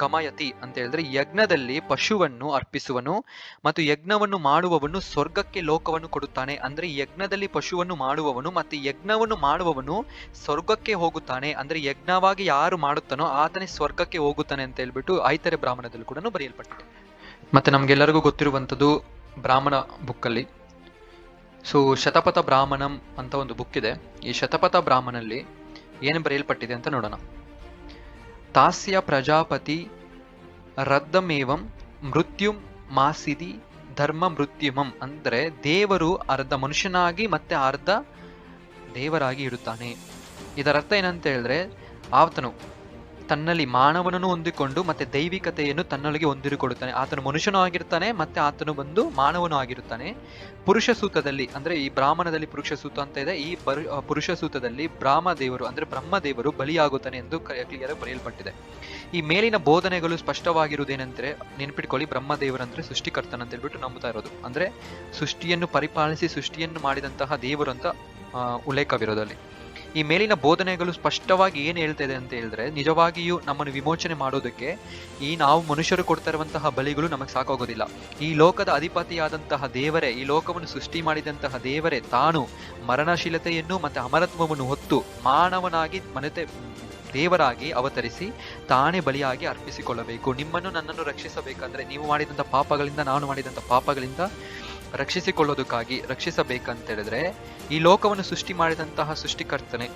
[SPEAKER 1] ಗಮಯತಿ ಅಂತ ಹೇಳಿದ್ರೆ ಯಜ್ಞದಲ್ಲಿ ಪಶುವನ್ನು ಅರ್ಪಿಸುವನು ಮತ್ತು ಯಜ್ಞವನ್ನು ಮಾಡುವವನು ಸ್ವರ್ಗಕ್ಕೆ ಲೋಕವನ್ನು ಕೊಡುತ್ತಾನೆ. ಅಂದ್ರೆ ಯಜ್ಞದಲ್ಲಿ ಪಶುವನ್ನು ಮಾಡುವವನು ಮತ್ತು ಯಜ್ಞವನ್ನು ಮಾಡುವವನು ಸ್ವರ್ಗಕ್ಕೆ ಹೋಗುತ್ತಾನೆ. ಅಂದ್ರೆ ಯಜ್ಞವಾಗಿ ಯಾರು ಮಾಡುತ್ತಾನೋ ಆತನೇ ಸ್ವರ್ಗಕ್ಕೆ ಹೋಗುತ್ತಾನೆ ಅಂತ ಹೇಳ್ಬಿಟ್ಟು ಐತರೆ ಬ್ರಾಹ್ಮಣದಲ್ಲಿ ಕೂಡ ಬರೆಯಲ್ಪಟ್ಟಿದೆ. ಮತ್ತೆ ನಮ್ಗೆಲ್ಲರಿಗೂ ಗೊತ್ತಿರುವಂಥದ್ದು ಬ್ರಾಹ್ಮಣ ಬುಕ್ಕಲ್ಲಿ. ಸೊ ಶತಪಥ ಬ್ರಾಹ್ಮಣಂ ಅಂತ ಒಂದು ಬುಕ್ ಇದೆ. ಈ ಶತಪಥ ಬ್ರಾಹ್ಮಣಲ್ಲಿ ಏನು ಬರೆಯಲ್ಪಟ್ಟಿದೆ ಅಂತ ನೋಡೋಣ. ತಾಸ್ಯ ಪ್ರಜಾಪತಿ ರದ್ದಮೇವಂ ಮೃತ್ಯುಂ ಮಾಸಿದಿ ಧರ್ಮ ಮೃತ್ಯುಮಂ. ಅಂದ್ರೆ ದೇವರು ಅರ್ಧ ಮನುಷ್ಯನಾಗಿ ಮತ್ತೆ ಅರ್ಧ ದೇವರಾಗಿ ಇರುತ್ತಾನೆ. ಇದರರ್ಥ ಏನಂತ ಹೇಳಿದ್ರೆ, ಆತನು ತನ್ನಲ್ಲಿ ಮಾನವನನ್ನು ಹೊಂದಿಕೊಂಡು ಮತ್ತೆ ದೈವಿಕತೆಯನ್ನು ತನ್ನೊಳಗೆ ಹೊಂದಿರಿಕೊಳ್ಳುತ್ತಾನೆ ಆತನು ಮನುಷ್ಯನೂ ಆಗಿರ್ತಾನೆ, ಮತ್ತೆ ಆತನು ಬಂದು ಮಾನವನು ಆಗಿರುತ್ತಾನೆ ಪುರುಷ ಸೂತದಲ್ಲಿ ಅಂದ್ರೆ ಈ ಬ್ರಾಹ್ಮಣದಲ್ಲಿ ಪುರುಷ ಸೂತ ಅಂತ ಇದೆ. ಈ ಪುರುಷ ಸೂತದಲ್ಲಿ ಬ್ರಾಹ್ಮ ದೇವರು ಅಂದ್ರೆ ಬ್ರಹ್ಮ ದೇವರು ಬಲಿಯಾಗುತ್ತಾನೆ ಎಂದು ಕ್ಲಿಯರ್ ಬರೆಯಲ್ಪಟ್ಟಿದೆ. ಈ ಮೇಲಿನ ಬೋಧನೆಗಳು ಸ್ಪಷ್ಟವಾಗಿರುವುದೇನೆಂದ್ರೆ ನೆನ್ಪಿಟ್ಕೊಳ್ಳಿ, ಬ್ರಹ್ಮ ದೇವರಂದ್ರೆ ಸೃಷ್ಟಿಕರ್ತನ ಅಂತ ಹೇಳ್ಬಿಟ್ಟು ನಂಬುತ್ತಾ ಇರೋದು. ಅಂದ್ರೆ ಸೃಷ್ಟಿಯನ್ನು ಪರಿಪಾಲಿಸಿ ಸೃಷ್ಟಿಯನ್ನು ಮಾಡಿದಂತಹ ದೇವರು ಅಂತ ಉಲ್ಲೇಖವಿರೋದಲ್ಲಿ ಈ ಮೇಲಿನ ಬೋಧನೆಗಳು ಸ್ಪಷ್ಟವಾಗಿ ಏನು ಹೇಳ್ತಾ ಇದೆ ಅಂತ ಹೇಳಿದ್ರೆ, ನಿಜವಾಗಿಯೂ ನಮ್ಮನ್ನು ವಿಮೋಚನೆ ಮಾಡೋದಕ್ಕೆ ಈ ನಾವು ಮನುಷ್ಯರು ಕೊಡ್ತಾ ಇರುವಂತಹ ಬಲಿಗಳು ನಮಗೆ ಸಾಕಾಗೋದಿಲ್ಲ. ಈ ಲೋಕದ ಅಧಿಪತಿಯಾದಂತಹ ದೇವರೇ, ಈ ಲೋಕವನ್ನು ಸೃಷ್ಟಿ ಮಾಡಿದಂತಹ ದೇವರೇ ತಾನು ಮರಣಶೀಲತೆಯನ್ನು ಮತ್ತು ಅಮರತ್ವವನ್ನು ಹೊತ್ತು ಮಾನವನಾಗಿ, ಮನತೆ, ದೇವರಾಗಿ ಅವತರಿಸಿ ತಾನೇ ಬಲಿಯಾಗಿ ಅರ್ಪಿಸಿಕೊಳ್ಳಬೇಕು. ನಿಮ್ಮನ್ನು ನನ್ನನ್ನು ರಕ್ಷಿಸಬೇಕಂದ್ರೆ ನೀವು ಮಾಡಿದಂಥ ಪಾಪಗಳಿಂದ, ನಾನು ಮಾಡಿದಂಥ ಪಾಪಗಳಿಂದ ರಕ್ಷಿಸಿಕೊಳ್ಳೋದಕ್ಕಾಗಿ ರಕ್ಷಿಸಬೇಕಂತೇಳಿದ್ರೆ ಈ ಲೋಕವನ್ನು ಸೃಷ್ಟಿ ಮಾಡಿದಂತಹ ಸೃಷ್ಟಿಕರ್ತನೆ,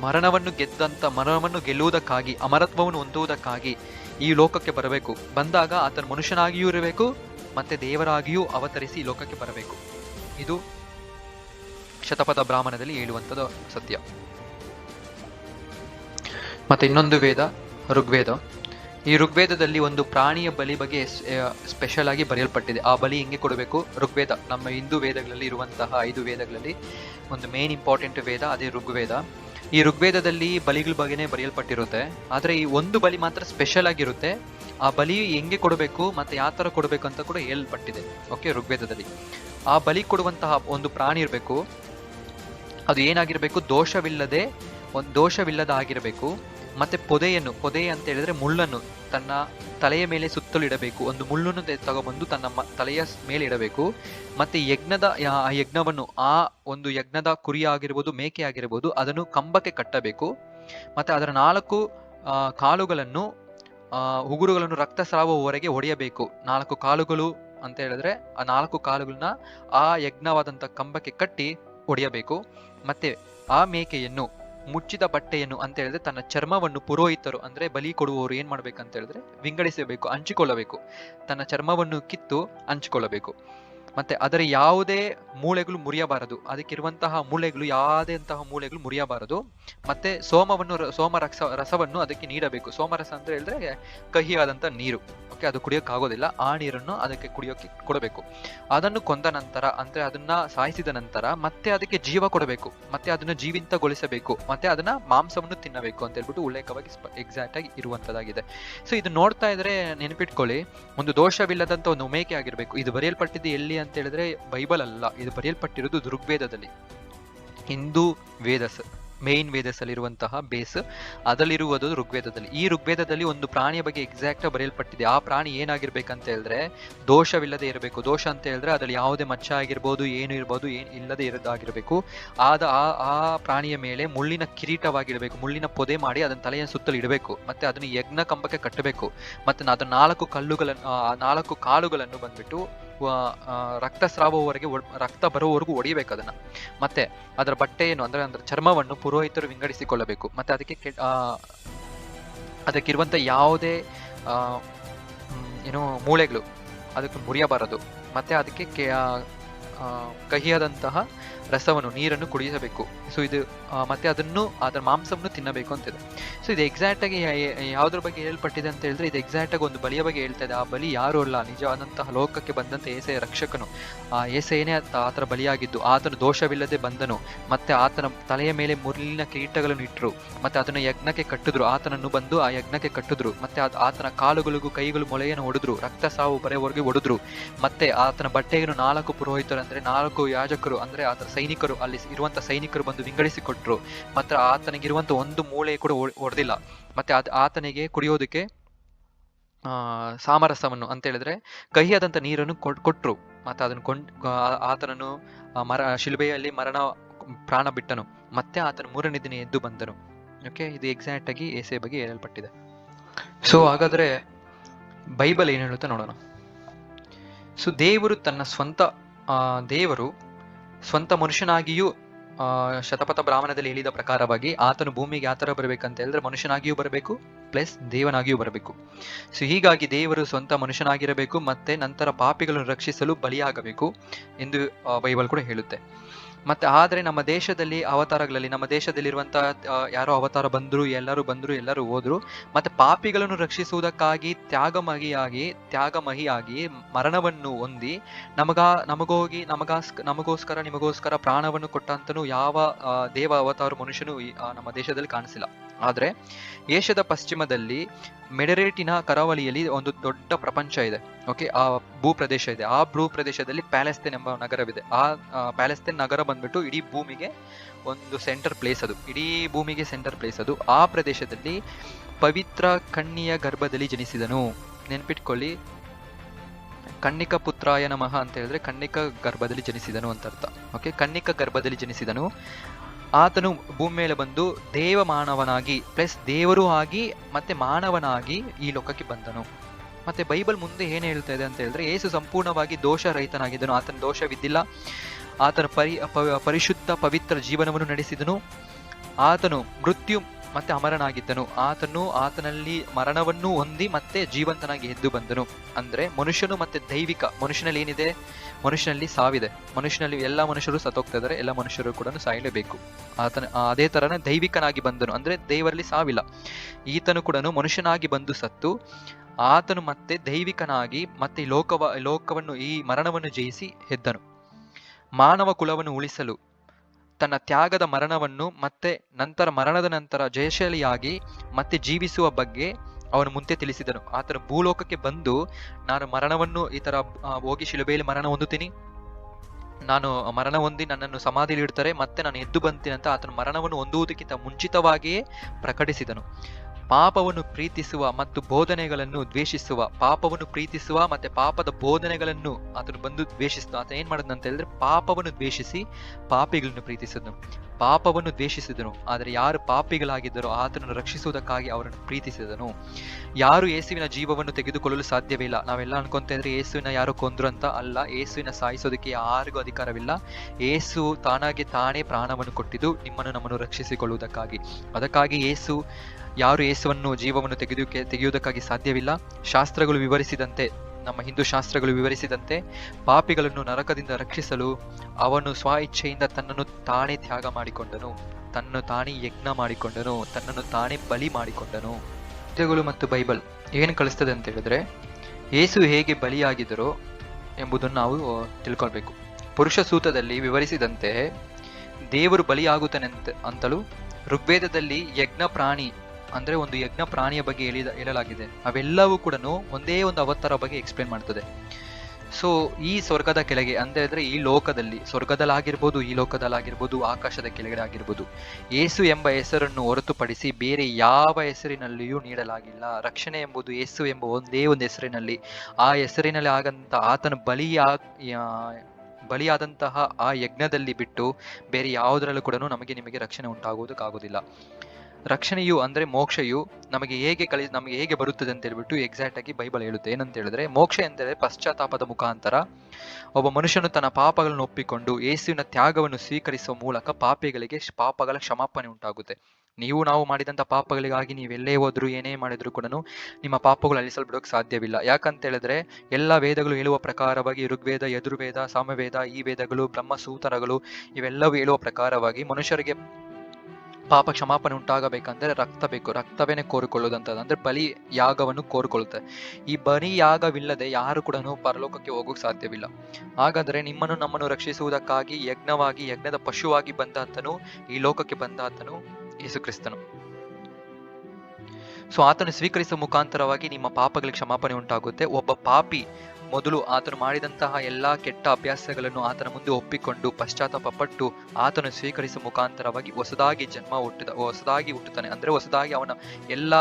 [SPEAKER 1] ಮರಣವನ್ನು ಗೆದ್ದಂತ, ಮರಣವನ್ನು ಗೆಲ್ಲುವುದಕ್ಕಾಗಿ, ಅಮರತ್ವವನ್ನು ಹೊಂದುವುದಕ್ಕಾಗಿ ಈ ಲೋಕಕ್ಕೆ ಬರಬೇಕು. ಬಂದಾಗ ಆತನ ಮನುಷ್ಯನಾಗಿಯೂ ಇರಬೇಕು, ಮತ್ತೆ ದೇವರಾಗಿಯೂ ಅವತರಿಸಿ ಲೋಕಕ್ಕೆ ಬರಬೇಕು. ಇದು ಶತಪಥ ಬ್ರಾಹ್ಮಣದಲ್ಲಿ ಹೇಳುವಂಥದ್ದು ಸತ್ಯ. ಮತ್ತೆ ಇನ್ನೊಂದು ವೇದ, ಋಗ್ವೇದ. ಈ ಋಗ್ವೇದದಲ್ಲಿ ಒಂದು ಪ್ರಾಣಿಯ ಬಲಿ ಬಗ್ಗೆ ಸ್ಪೆಷಲ್ ಆಗಿ ಬರೆಯಲ್ಪಟ್ಟಿದೆ. ಆ ಬಲಿ ಹೆಂಗೆ ಕೊಡಬೇಕು? ಋಗ್ವೇದ, ನಮ್ಮ ಹಿಂದೂ ವೇದಗಳಲ್ಲಿ ಇರುವಂತಹ ಐದು ವೇದಗಳಲ್ಲಿ ಒಂದು ಮೇನ್ ಇಂಪಾರ್ಟೆಂಟ್ ವೇದ, ಅದೇ ಋಗ್ವೇದ. ಈ ಋಗ್ವೇದದಲ್ಲಿ ಬಲಿಗಳ ಬಗ್ಗೆನೇ ಬರೆಯಲ್ಪಟ್ಟಿರುತ್ತೆ. ಆದರೆ ಈ ಒಂದು ಬಲಿ ಮಾತ್ರ ಸ್ಪೆಷಲ್ ಆಗಿರುತ್ತೆ. ಆ ಬಲಿ ಹೆಂಗೆ ಕೊಡಬೇಕು ಮತ್ತೆ ಯಾವ ತರ ಕೊಡಬೇಕು ಅಂತ ಕೂಡ ಹೇಳಲ್ಪಟ್ಟಿದೆ ಓಕೆ ಋಗ್ವೇದದಲ್ಲಿ. ಆ ಬಲಿ ಕೊಡುವಂತಹ ಒಂದು ಪ್ರಾಣಿ ಇರಬೇಕು. ಅದು ಏನಾಗಿರಬೇಕು? ದೋಷವಿಲ್ಲದೆ, ಒಂದು ದೋಷವಿಲ್ಲದ ಆಗಿರಬೇಕು. ಮತ್ತೆ ಪೊದೆಯನ್ನು, ಪೊದೆ ಅಂತ ಹೇಳಿದ್ರೆ ಮುಳ್ಳನ್ನು ತನ್ನ ತಲೆಯ ಮೇಲೆ ಸುತ್ತಲೂ ಇಡಬೇಕು. ಒಂದು ಮುಳ್ಳನ್ನು ತಗೊಬಂದು ತನ್ನ ತಲೆಯ ಮೇಲೆ ಇಡಬೇಕು. ಮತ್ತೆ ಯಜ್ಞದ ಆ ಯಜ್ಞವನ್ನು, ಆ ಒಂದು ಯಜ್ಞದ ಕುರಿ ಆಗಿರ್ಬೋದು, ಮೇಕೆ ಆಗಿರ್ಬೋದು, ಅದನ್ನು ಕಂಬಕ್ಕೆ ಕಟ್ಟಬೇಕು. ಮತ್ತೆ ಅದರ ನಾಲ್ಕು ಕಾಲುಗಳನ್ನು ಉಗುರುಗಳನ್ನು ರಕ್ತಸ್ರಾವವರೆಗೆ ಹೊಡೆಯಬೇಕು. ನಾಲ್ಕು ಕಾಲುಗಳು ಅಂತ ಹೇಳಿದ್ರೆ, ಆ ನಾಲ್ಕು ಕಾಲುಗಳನ್ನ ಆ ಯಜ್ಞವಾದಂತ ಕಂಬಕ್ಕೆ ಕಟ್ಟಿ ಹೊಡೆಯಬೇಕು. ಮತ್ತೆ ಆ ಮೇಕೆಯನ್ನು ಮುಚ್ಚಿದ ಬಟ್ಟೆಯನ್ನು ಅಂತ ಹೇಳಿದ್ರೆ ತನ್ನ ಚರ್ಮವನ್ನು ಪುರೋಹಿತರು ಅಂದ್ರೆ ಬಲಿ ಕೊಡುವವರು ಏನ್ ಮಾಡ್ಬೇಕಂತ ಹೇಳಿದ್ರೆ ವಿಂಗಡಿಸಬೇಕು, ಹಂಚಿಕೊಳ್ಳಬೇಕು. ತನ್ನ ಚರ್ಮವನ್ನು ಕಿತ್ತು ಹಂಚಿಕೊಳ್ಳಬೇಕು. ಮತ್ತೆ ಅದರ ಯಾವುದೇ ಮೂಳೆಗಳು ಮುರಿಯಬಾರದು. ಅದಕ್ಕಿರುವಂತಹ ಮೂಳೆಗಳು, ಯಾವುದೇ ಅಂತಹ ಮೂಳೆಗಳು ಮುರಿಯಬಾರದು. ಮತ್ತೆ ಸೋಮವನ್ನು, ಸೋಮ ರಸ ರಸವನ್ನು ಅದಕ್ಕೆ ನೀಡಬೇಕು. ಸೋಮರಸ ಅಂತ ಹೇಳಿದ್ರೆ ಕಹಿಯಾದಂತ ನೀರು. ಓಕೆ ಅದು ಕುಡಿಯೋಕೆ ಆಗೋದಿಲ್ಲ ಆ ನೀರನ್ನು ಅದಕ್ಕೆ ಕುಡಿಯೋಕೆ ಕೊಡಬೇಕು. ಅದನ್ನು ಕೊಂದ ನಂತರ, ಅಂದ್ರೆ ಅದನ್ನ ಸಾಯಿಸಿದ ನಂತರ ಮತ್ತೆ ಅದಕ್ಕೆ ಜೀವ ಕೊಡಬೇಕು. ಮತ್ತೆ ಅದನ್ನ ಜೀವಂತಗೊಳಿಸಬೇಕು. ಮತ್ತೆ ಅದನ್ನ ಮಾಂಸವನ್ನು ತಿನ್ನಬೇಕು ಅಂತ ಹೇಳ್ಬಿಟ್ಟು ಉಲ್ಲೇಖವಾಗಿ ಎಕ್ಸಾಕ್ಟ್ ಆಗಿ ಇರುವಂತದಾಗಿದೆ ಸೊ ಇದು ನೋಡ್ತಾ ಇದ್ರೆ ನೆನಪಿಟ್ಕೊಳ್ಳಿ, ಒಂದು ದೋಷವಿಲ್ಲದಂತ ಒಂದು ಮೇಕೆ ಆಗಿರಬೇಕು. ಇದು ಬರೆಯಲ್ಪಟ್ಟಿದ್ದು ಎಲ್ಲಿ ಹೇಳಿದ್ರೆ ಬೈಬಲ್ ಅಲ್ಲ, ಇದು ಬರೆಯಲ್ಪಟ್ಟಿರೋದು ದುರ್ಗ್ವೇದದಲ್ಲಿ ಹಿಂದೂ ವೇದಸ್ ಮೇನ್ ವೇದಸ್ಸಲ್ಲಿರುವಂತಹ ಬೇಸ್ ಅದರಲ್ಲಿರುವುದು ಋಗ್ವೇದದಲ್ಲಿ. ಈ ಋಗ್ವೇದದಲ್ಲಿ ಒಂದು ಪ್ರಾಣಿಯ ಬಗ್ಗೆ ಎಕ್ಸಾಕ್ಟ್ ಬರೆಯಲ್ಪಟ್ಟಿದೆ. ಆ ಪ್ರಾಣಿ ಏನಾಗಿರ್ಬೇಕಂತ ಹೇಳಿದ್ರೆ ದೋಷವಿಲ್ಲದೆ ಇರಬೇಕು. ದೋಷ ಅಂತ ಹೇಳಿದ್ರೆ ಅದರಲ್ಲಿ ಯಾವುದೇ ಮಚ್ಚ ಆಗಿರ್ಬೋದು, ಏನು ಇರ್ಬೋದು, ಏನು ಇಲ್ಲದೆ ಇರೋದಾಗಿರ್ಬೇಕು. ಆದ ಆ ಆ ಪ್ರಾಣಿಯ ಮೇಲೆ ಮುಳ್ಳಿನ ಕಿರೀಟವಾಗಿರಬೇಕು ಮುಳ್ಳಿನ ಪೊದೆ ಮಾಡಿ ಅದನ್ನ ತಲೆಯ ಸುತ್ತಲೂ ಇಡಬೇಕು. ಮತ್ತೆ ಅದನ್ನು ಯಜ್ಞ ಕಂಬಕ್ಕೆ ಕಟ್ಟಬೇಕು. ಮತ್ತೆ ಅದರ ನಾಲ್ಕು ಕಲ್ಲುಗಳನ್ನು, ನಾಲ್ಕು ಕಾಲುಗಳನ್ನು ಬಂದ್ಬಿಟ್ಟು ರಕ್ತಸ್ರಾವವರೆಗೆ ರಕ್ತ ಬರುವವರೆಗೂ ಒಡಿಬೇಕು ಅದನ್ನ. ಮತ್ತೆ ಅದರ ಬಟ್ಟೆ ಏನು ಅಂದ್ರೆ ಅದರ ಚರ್ಮವನ್ನು ಪುರೋಹಿತರು ವಿಂಗಡಿಸಿಕೊಳ್ಳಬೇಕು. ಮತ್ತೆ ಅದಕ್ಕೆ ಅದಕ್ಕಿರುವಂತ ಯಾವುದೇ ಏನು ಮೂಳೆಗಳು, ಅದಕ್ಕೆ ಮುರಿಯಬಾರದು. ಮತ್ತೆ ಅದಕ್ಕೆ ಕಹಿಯಾದಂತಹ ರಸವನ್ನು, ನೀರನ್ನು ಕುಡಿಸಬೇಕು ಸೊ ಇದು ಮತ್ತೆ ಅದನ್ನು, ಅದರ ಮಾಂಸವನ್ನು ತಿನ್ನಬೇಕು ಅಂತಿದೆ. ಸೊ ಇದು ಎಕ್ಸಾಕ್ಟ್ ಆಗಿ ಯಾವ್ದ್ರ ಬಗ್ಗೆ ಹೇಳ್ಪಟ್ಟಿದೆ ಅಂತ ಹೇಳಿದ್ರೆ, ಇದು ಎಕ್ಸಾಕ್ಟ್ ಆಗಿ ಒಂದು ಬಲಿಯ ಬಗ್ಗೆ ಹೇಳ್ತಾ ಇದೆ. ಆ ಬಲಿ ಯಾರು ಅಲ್ಲ, ನಿಜವಾದಂತಹ ಲೋಕಕ್ಕೆ ಬಂದಂತೆ ಏಸೆಯ ರಕ್ಷಕನು. ಆ ಏಸೆಯೇ ಆತರ ಬಲಿಯಾಗಿದ್ದು, ಆತನು ದೋಷವಿಲ್ಲದೆ ಬಂದನು. ಮತ್ತೆ ಆತನ ತಲೆಯ ಮೇಲೆ ಮುರುಳಿನ ಕೀಟಗಳನ್ನು ಇಟ್ಟರು ಮತ್ತೆ ಅದನ್ನು ಯಜ್ಞಕ್ಕೆ ಕಟ್ಟಿದ್ರು. ಆತನನ್ನು ಬಂದು ಆ ಯಜ್ಞಕ್ಕೆ ಕಟ್ಟಿದ್ರು. ಮತ್ತೆ ಆತ- ಆತನ ಕಾಲುಗಳಿಗೂ ಕೈಗಳು ಮೊಳೆಯನ್ನು ಹೊಡೆದ್ರು ರಕ್ತ ಸಾವು ಬರೆಯವರೆಗೆ ಹೊಡೆದ್ರು ಮತ್ತೆ ಆತನ ಬಟ್ಟೆಯನ್ನು ನಾಲ್ಕು ಪುರೋಹಿತರು, ಅಂದ್ರೆ ನಾಲ್ಕು ಯಾಜಕರು, ಅಂದ್ರೆ ಆತನ ಸೈನಿಕರು, ಅಲ್ಲಿ ಇರುವಂಥ ಸೈನಿಕರು ಬಂದು ವಿಂಗಡಿಸಿಕೊಟ್ರು. ಮಾತ್ರ ಆತನಿಗಿರುವಂತ ಒಂದು ಮೂಳೆ ಕೂಡ ಹೊಡೆದಿಲ್ಲ ಮತ್ತೆ ಅದ್ ಆತನಿಗೆ ಕುಡಿಯೋದಕ್ಕೆ ಸಾಮರಸವನ್ನು ಅಂತ ಹೇಳಿದ್ರೆ ಕಹಿಯಾದಂತ ನೀರನ್ನು ಕೊಟ್ಟರು ಮತ್ತೆ ಅದನ್ನು ಕೊಂಡ್ ಆತನನ್ನು ಮರ, ಶಿಲುಬೆಯಲ್ಲಿ ಮರಣ ಪ್ರಾಣ ಬಿಟ್ಟನು. ಮತ್ತೆ ಆತನ ಮೂರನೇ ದಿನ ಎದ್ದು ಬಂದನು. ಓಕೆ, ಇದು ಎಕ್ಸಾಕ್ಟ್ ಆಗಿ ಎಸೆ ಬಗ್ಗೆ ಹೇಳಲ್ಪಟ್ಟಿದೆ. ಸೊ ಹಾಗಾದ್ರೆ ಬೈಬಲ್ ಏನು ಹೇಳುತ್ತೆ ನೋಡೋಣ. ಸೊ ದೇವರು ತನ್ನ ಸ್ವಂತ ದೇವರು ಸ್ವಂತ ಮನುಷ್ಯನಾಗಿಯೂ ಆ, ಶತಪಥ ಬ್ರಾಹ್ಮಣದಲ್ಲಿ ಹೇಳಿದ ಪ್ರಕಾರವಾಗಿ ಆತನು ಭೂಮಿಗೆ ಯಾವ ಥರ ಬರಬೇಕಂತ ಹೇಳಿದ್ರೆ ಮನುಷ್ಯನಾಗಿಯೂ ಬರಬೇಕು ಪ್ಲಸ್ ದೇವನಾಗಿಯೂ ಬರಬೇಕು. ಸೊ ಹೀಗಾಗಿ ದೇವರು ಸ್ವಂತ ಮನುಷ್ಯನಾಗಿರಬೇಕು ಮತ್ತೆ ನಂತರ ಪಾಪಿಗಳನ್ನು ರಕ್ಷಿಸಲು ಬಲಿಯಾಗಬೇಕು ಎಂದು ಆ, ಬೈಬಲ್ ಕೂಡ ಹೇಳುತ್ತೆ. ಮತ್ತೆ ಆದ್ರೆ ನಮ್ಮ ದೇಶದಲ್ಲಿ ಅವತಾರಗಳಲ್ಲಿ ನಮ್ಮ ದೇಶದಲ್ಲಿರುವಂತಹ ಯಾರೋ ಅವತಾರ ಬಂದ್ರು ಎಲ್ಲರೂ ಬಂದ್ರು ಎಲ್ಲರೂ ಹೋದ್ರು ಮತ್ತೆ ಪಾಪಿಗಳನ್ನು ರಕ್ಷಿಸುವುದಕ್ಕಾಗಿ ತ್ಯಾಗಮಹಿಯಾಗಿ ತ್ಯಾಗಮಹಿಯಾಗಿ ಮರಣವನ್ನು ಹೊಂದಿ ನಮಗ ನಮಗೋಗಿ ನಮಗಾಸ್ ನಮಗೋಸ್ಕರ ನಿಮಗೋಸ್ಕರ ಪ್ರಾಣವನ್ನು ಕೊಟ್ಟಂತನು ಯಾವ ದೇವ ಅವತಾರ ಮನುಷ್ಯನು ನಮ್ಮ ದೇಶದಲ್ಲಿ ಕಾಣಿಸಿಲ್ಲ. ಆದ್ರೆ ಏಷ್ಯಾದ ಪಶ್ಚಿಮದಲ್ಲಿ ಮೆಡರೇಟಿನ ಕರಾವಳಿಯಲ್ಲಿ ಒಂದು ದೊಡ್ಡ ಪ್ರಪಂಚ ಇದೆ. ಓಕೆ ಆ ಭೂಪ್ರದೇಶ ಇದೆ. ಆ ಭೂ ಪ್ರದೇಶದಲ್ಲಿ ಪ್ಯಾಲೆಸ್ತೇನ್ ಎಂಬ ನಗರವಿದೆ. ಆ, ಪ್ಯಾಲೆಸ್ತೇನ್ ನಗರ ಬಂದ್ಬಿಟ್ಟು ಇಡೀ ಭೂಮಿಗೆ ಒಂದು ಸೆಂಟರ್ ಪ್ಲೇಸ್ ಅದು. ಇಡೀ ಭೂಮಿಗೆ ಸೆಂಟರ್ ಪ್ಲೇಸ್ ಅದು. ಆ ಪ್ರದೇಶದಲ್ಲಿ ಪವಿತ್ರ ಕಣ್ಣಿಯ ಗರ್ಭದಲ್ಲಿ ಜನಿಸಿದನು. ನೆನ್ಪಿಟ್ಕೊಳ್ಳಿ. ಕಣ್ಣಿಕ ಪುತ್ರಾಯ ನಮಃ ಅಂತ ಹೇಳಿದ್ರೆ ಕಣ್ಣಿಕ ಗರ್ಭದಲ್ಲಿ ಜನಿಸಿದನು ಅಂತ ಅರ್ಥ. ಓಕೆ ಕಣ್ಣಿಕ ಗರ್ಭದಲ್ಲಿ ಜನಿಸಿದನು. ಆತನು ಭೂಮಿ ಮೇಲೆ ಬಂದು ದೇವ ಮಾನವನಾಗಿ ಪ್ಲಸ್ ದೇವರು ಆಗಿ, ಮತ್ತೆ ಮಾನವನಾಗಿ ಈ ಲೋಕಕ್ಕೆ ಬಂದನು. ಮತ್ತೆ ಬೈಬಲ್ ಮುಂದೆ ಏನು ಹೇಳ್ತಾ ಇದೆ ಅಂತ ಹೇಳಿದ್ರೆ, ಏಸು ಸಂಪೂರ್ಣವಾಗಿ ದೋಷ ರಹಿತನಾಗಿದ್ದನು ಆತನ ದೋಷವಿದ್ದಿಲ್ಲ. ಆತನ ಪರಿ ಪರಿಶುದ್ಧ ಪವಿತ್ರ ಜೀವನವನ್ನು ನಡೆಸಿದನು. ಆತನು ಮೃತ್ಯು ಮತ್ತೆ ಅಮರನಾಗಿದ್ದನು ಆತನು ಆತನಲ್ಲಿ ಮರಣವನ್ನು ಹೊಂದಿ ಮತ್ತೆ ಜೀವಂತನಾಗಿ ಎದ್ದು ಬಂದನು. ಅಂದ್ರೆ ಮನುಷ್ಯನು ಮತ್ತೆ ದೈವಿಕ, ಮನುಷ್ಯನಲ್ಲಿ ಏನಿದೆ? ಮನುಷ್ಯನಲ್ಲಿ ಸಾವಿದೆ. ಮನುಷ್ಯನಲ್ಲಿ ಎಲ್ಲ ಮನುಷ್ಯರು ಸತ್ತೋಗ್ತಾ ಇದಾರೆ ಎಲ್ಲ ಮನುಷ್ಯರು ಕೂಡ ಸಾಯಲೇಬೇಕು. ಆತನ, ಅದೇ ತರನೇ ದೈವಿಕನಾಗಿ ಬಂದನು. ಅಂದ್ರೆ ದೇವರಲ್ಲಿ ಸಾವಿಲ್ಲ. ಈತನು ಕೂಡ ಮನುಷ್ಯನಾಗಿ ಬಂದು ಸತ್ತು, ಆತನು ಮತ್ತೆ ದೈವಿಕನಾಗಿ ಮತ್ತೆ ಲೋಕವ, ಲೋಕವನ್ನು, ಈ ಮರಣವನ್ನು ಜಯಿಸಿ ಎದ್ದನು. ಮಾನವ ಕುಲವನ್ನು ಉಳಿಸಲು. ತನ್ನ ತ್ಯಾಗದ ಮರಣವನ್ನು ಮತ್ತೆ ನಂತರ ಮರಣದ ನಂತರ ಜಯಶಾಲಿಯಾಗಿ ಮತ್ತೆ ಜೀವಿಸುವ ಬಗ್ಗೆ ಅವನು ಮುಂದೆ ತಿಳಿಸಿದನು. ಆತನು ಭೂಲೋಕಕ್ಕೆ ಬಂದು, ನಾನು ಮರಣವನ್ನು ಈ ತರ ಹೋಗಿ ಶಿಲುಬೆಯಲ್ಲಿ ಮರಣ ಹೊಂದುತ್ತೀನಿ. ನಾನು ಮರಣ ಹೊಂದಿ ನನ್ನನ್ನು ಸಮಾಧಿಯಲ್ಲಿ ಇಡ್ತಾರೆ, ಮತ್ತೆ ನಾನು ಎದ್ದು ಬಂತೀನಿ ಅಂತ ಆತನು ಮರಣವನ್ನು ಹೊಂದುವುದಕ್ಕಿಂತ ಮುಂಚಿತವಾಗಿಯೇ ಪ್ರಕಟಿಸಿದನು. ಪಾಪವನ್ನು ಪ್ರೀತಿಸುವ ಮತ್ತು ಬೋಧನೆಗಳನ್ನು ದ್ವೇಷಿಸುವ, ಪಾಪವನ್ನು ಪ್ರೀತಿಸುವ ಮತ್ತೆ ಪಾಪದ ಬೋಧನೆಗಳನ್ನು ಆತನು ಬಂದು ದ್ವೇಷಿಸಿದ. ಆತ ಏನ್ ಮಾಡಿದ್ನು ಅಂತ ಹೇಳಿದ್ರೆ, ಪಾಪವನ್ನು ದ್ವೇಷಿಸಿ ಪಾಪಿಗಳನ್ನು ಪ್ರೀತಿಸಿದನು. ಪಾಪವನ್ನು ದ್ವೇಷಿಸಿದನು. ಆದರೆ ಯಾರು ಪಾಪಿಗಳಾಗಿದ್ದರೋ ಆತನನ್ನು ರಕ್ಷಿಸುವುದಕ್ಕಾಗಿ ಅವರನ್ನು ಪ್ರೀತಿಸಿದನು. ಯಾರು ಯೇಸುವಿನ ಜೀವವನ್ನು ತೆಗೆದುಕೊಳ್ಳಲು ಸಾಧ್ಯವಿಲ್ಲ ನಾವೆಲ್ಲ ಅನ್ಕೊಂತ ಇದ್ರೆ ಯೇಸುವಿನ ಯಾರು ಕೊಂದ್ರು ಅಂತ ಅಲ್ಲ. ಯೇಸುವಿನ ಸಾಯಿಸೋದಕ್ಕೆ ಯಾರಿಗೂ ಅಧಿಕಾರವಿಲ್ಲ. ಏಸು ತಾನಾಗಿ ತಾನೇ ಪ್ರಾಣವನ್ನು ಕೊಟ್ಟಿದ್ದು ನಿಮ್ಮನ್ನು ನಮ್ಮನ್ನು ರಕ್ಷಿಸಿಕೊಳ್ಳುವುದಕ್ಕಾಗಿ. ಅದಕ್ಕಾಗಿ ಯೇಸು ಯಾರು ಯೇಸುವನ್ನು ಜೀವವನ್ನು ತೆಗೆದು ತೆಗೆಯುವುದಕ್ಕಾಗಿ ಸಾಧ್ಯವಿಲ್ಲ. ಶಾಸ್ತ್ರಗಳು ವಿವರಿಸಿದಂತೆ, ನಮ್ಮ ಹಿಂದೂ ಶಾಸ್ತ್ರಗಳು ವಿವರಿಸಿದಂತೆ ಪಾಪಿಗಳನ್ನು ನರಕದಿಂದ ರಕ್ಷಿಸಲು ಅವನು ಸ್ವ ಇಚ್ಛೆಯಿಂದ ತನ್ನನ್ನು ತಾನೇ ತ್ಯಾಗ ಮಾಡಿಕೊಂಡನು. ತನ್ನನ್ನು ತಾನೇ ಯಜ್ಞ ಮಾಡಿಕೊಂಡನು. ತನ್ನನ್ನು ತಾನೇ ಬಲಿ ಮಾಡಿಕೊಂಡನು. ವೇದಗಳು ಮತ್ತು ಬೈಬಲ್ ಏನು ಕಳಿಸ್ತದೆ ಅಂತ ಹೇಳಿದ್ರೆ, ಯೇಸು ಹೇಗೆ ಬಲಿಯಾಗಿದರೋ ಎಂಬುದನ್ನು ನಾವು ತಿಳ್ಕೊಳ್ಬೇಕು. ಪುರುಷ ಸೂತದಲ್ಲಿ ವಿವರಿಸಿದಂತೆ ದೇವರು ಬಲಿಯಾಗುತ್ತಾನೆ ಅಂತ ಅಂತಲೂ ಋಗ್ವೇದದಲ್ಲಿ ಯಜ್ಞ ಪ್ರಾಣಿ ಅಂದ್ರೆ ಒಂದು ಯಜ್ಞ ಪ್ರಾಣಿಯ ಬಗ್ಗೆ ಹೇಳಲಾಗಿದೆ. ಅವೆಲ್ಲವೂ ಕೂಡ ಒಂದೇ ಒಂದು ಅವತಾರ ಬಗ್ಗೆ ಎಕ್ಸ್ಪ್ಲೇನ್ ಮಾಡ್ತದೆ. ಸೊ ಈ ಸ್ವರ್ಗದ ಕೆಳಗೆ ಅಂದ್ರೆ ಅಂದ್ರೆ ಈ ಲೋಕದಲ್ಲಿ, ಸ್ವರ್ಗದಲ್ಲಾಗಿರ್ಬೋದು, ಈ ಲೋಕದಲ್ಲಾಗಿರ್ಬೋದು, ಆಕಾಶದ ಕೆಳಗಡೆ ಆಗಿರ್ಬೋದು ಏಸು ಎಂಬ ಹೆಸರನ್ನು ಹೊರತುಪಡಿಸಿ ಬೇರೆ ಯಾವ ಹೆಸರಿನಲ್ಲಿಯೂ ನೀಡಲಾಗಿಲ್ಲ. ರಕ್ಷಣೆ ಎಂಬುದು ಏಸು ಎಂಬ ಒಂದೇ ಒಂದು ಹೆಸರಿನಲ್ಲಿ, ಆ ಹೆಸರಿನಲ್ಲಿ ಆಗಂತ ಆತನ ಬಲಿಯ ಬಲಿಯಾದಂತಹ ಆ ಯಜ್ಞದಲ್ಲಿ ಬಿಟ್ಟು ಬೇರೆ ಯಾವುದರಲ್ಲೂ ಕೂಡ ನಮಗೆ ನಿಮಗೆ ರಕ್ಷಣೆ ಉಂಟಾಗುವುದಕ್ಕಾಗುವುದಿಲ್ಲ. ರಕ್ಷಣೆಯು ಅಂದ್ರೆ ಮೋಕ್ಷಯು ನಮಗೆ ಹೇಗೆ ಕಳಿ, ನಮಗೆ ಹೇಗೆ ಬರುತ್ತದೆ ಅಂತ ಹೇಳ್ಬಿಟ್ಟು ಎಕ್ಸಾಕ್ಟ್ ಆಗಿ ಬೈಬಲ್ ಹೇಳುತ್ತೆ. ಏನಂತ ಹೇಳಿದ್ರೆ, ಮೋಕ್ಷ ಎಂದರೆ ಪಶ್ಚಾತ್ತಾಪದ ಮುಖಾಂತರ ಒಬ್ಬ ಮನುಷ್ಯನು ತನ್ನ ಪಾಪಗಳನ್ನು ಒಪ್ಪಿಕೊಂಡು ಯೇಸುವಿನ ತ್ಯಾಗವನ್ನು ಸ್ವೀಕರಿಸುವ ಮೂಲಕ ಪಾಪಿಗಳಿಗೆ ಪಾಪಗಳ ಕ್ಷಮಾಪಣೆ ಉಂಟಾಗುತ್ತೆ. ನೀವು ನಾವು ಮಾಡಿದಂಥ ಪಾಪಗಳಿಗಾಗಿ ನೀವೆಲ್ಲೇ ಹೋದ್ರು ಏನೇ ಮಾಡಿದ್ರು ಕೂಡ ನಿಮ್ಮ ಪಾಪಗಳು ಅಳಿಸಲ್ಬಿಡೋಕೆ ಸಾಧ್ಯವಿಲ್ಲ. ಯಾಕಂತ ಹೇಳಿದ್ರೆ, ಎಲ್ಲ ವೇದಗಳು ಹೇಳುವ ಪ್ರಕಾರವಾಗಿ ಋಗ್ವೇದ ಯಜುರ್ವೇದ ಸಾಮವೇದ, ಈ ವೇದಗಳು, ಬ್ರಹ್ಮಸೂತರಗಳು ಇವೆಲ್ಲವೂ ಹೇಳುವ ಪ್ರಕಾರವಾಗಿ ಮನುಷ್ಯರಿಗೆ ಪಾಪ ಕ್ಷಮಾಪಣೆ ಉಂಟಾಗಬೇಕಂದ್ರೆ ರಕ್ತ ಬೇಕು. ರಕ್ತವೇನೆ ಕೋರಿಕೊಳ್ಳುವುದಂತದ್ದು ಅಂದ್ರೆ ಬಲಿ ಯಾಗವನ್ನು ಕೋರಿಕೊಳ್ಳುತ್ತೆ. ಈ ಬಲಿ ಯಾಗವಿಲ್ಲದೆ ಯಾರು ಕೂಡ ಪರಲೋಕಕ್ಕೆ ಹೋಗೋಕೆ ಸಾಧ್ಯವಿಲ್ಲ. ಹಾಗಾದ್ರೆ ನಿಮ್ಮನ್ನು ನಮ್ಮನ್ನು ರಕ್ಷಿಸುವುದಕ್ಕಾಗಿ ಯಜ್ಞವಾಗಿ, ಯಜ್ಞದ ಪಶುವಾಗಿ ಬಂದಾತನು, ಈ ಲೋಕಕ್ಕೆ ಬಂದಾತನು ಯೇಸು ಕ್ರಿಸ್ತನು ಸೊ ಆತನು ಸ್ವೀಕರಿಸುವ ಮುಖಾಂತರವಾಗಿ ನಿಮ್ಮ ಪಾಪಗಳಿಗೆ ಕ್ಷಮಾಪಣೆ ಉಂಟಾಗುತ್ತೆ. ಒಬ್ಬ ಪಾಪಿ ಮೊದಲು ಆತನು ಮಾಡಿದಂತಹ ಎಲ್ಲಾ ಕೆಟ್ಟ ಅಭ್ಯಾಸಗಳನ್ನು ಆತನ ಮುಂದೆ ಒಪ್ಪಿಕೊಂಡು ಪಶ್ಚಾತ್ತಾಪ ಪಟ್ಟು ಆತನು ಸ್ವೀಕರಿಸುವ ಮುಖಾಂತರವಾಗಿ ಹೊಸದಾಗಿ ಜನ್ಮ ಹುಟ್ಟಿದ, ಹೊಸದಾಗಿ ಹುಟ್ಟುತ್ತಾನೆ. ಅಂದ್ರೆ ಹೊಸದಾಗಿ ಅವನ ಎಲ್ಲ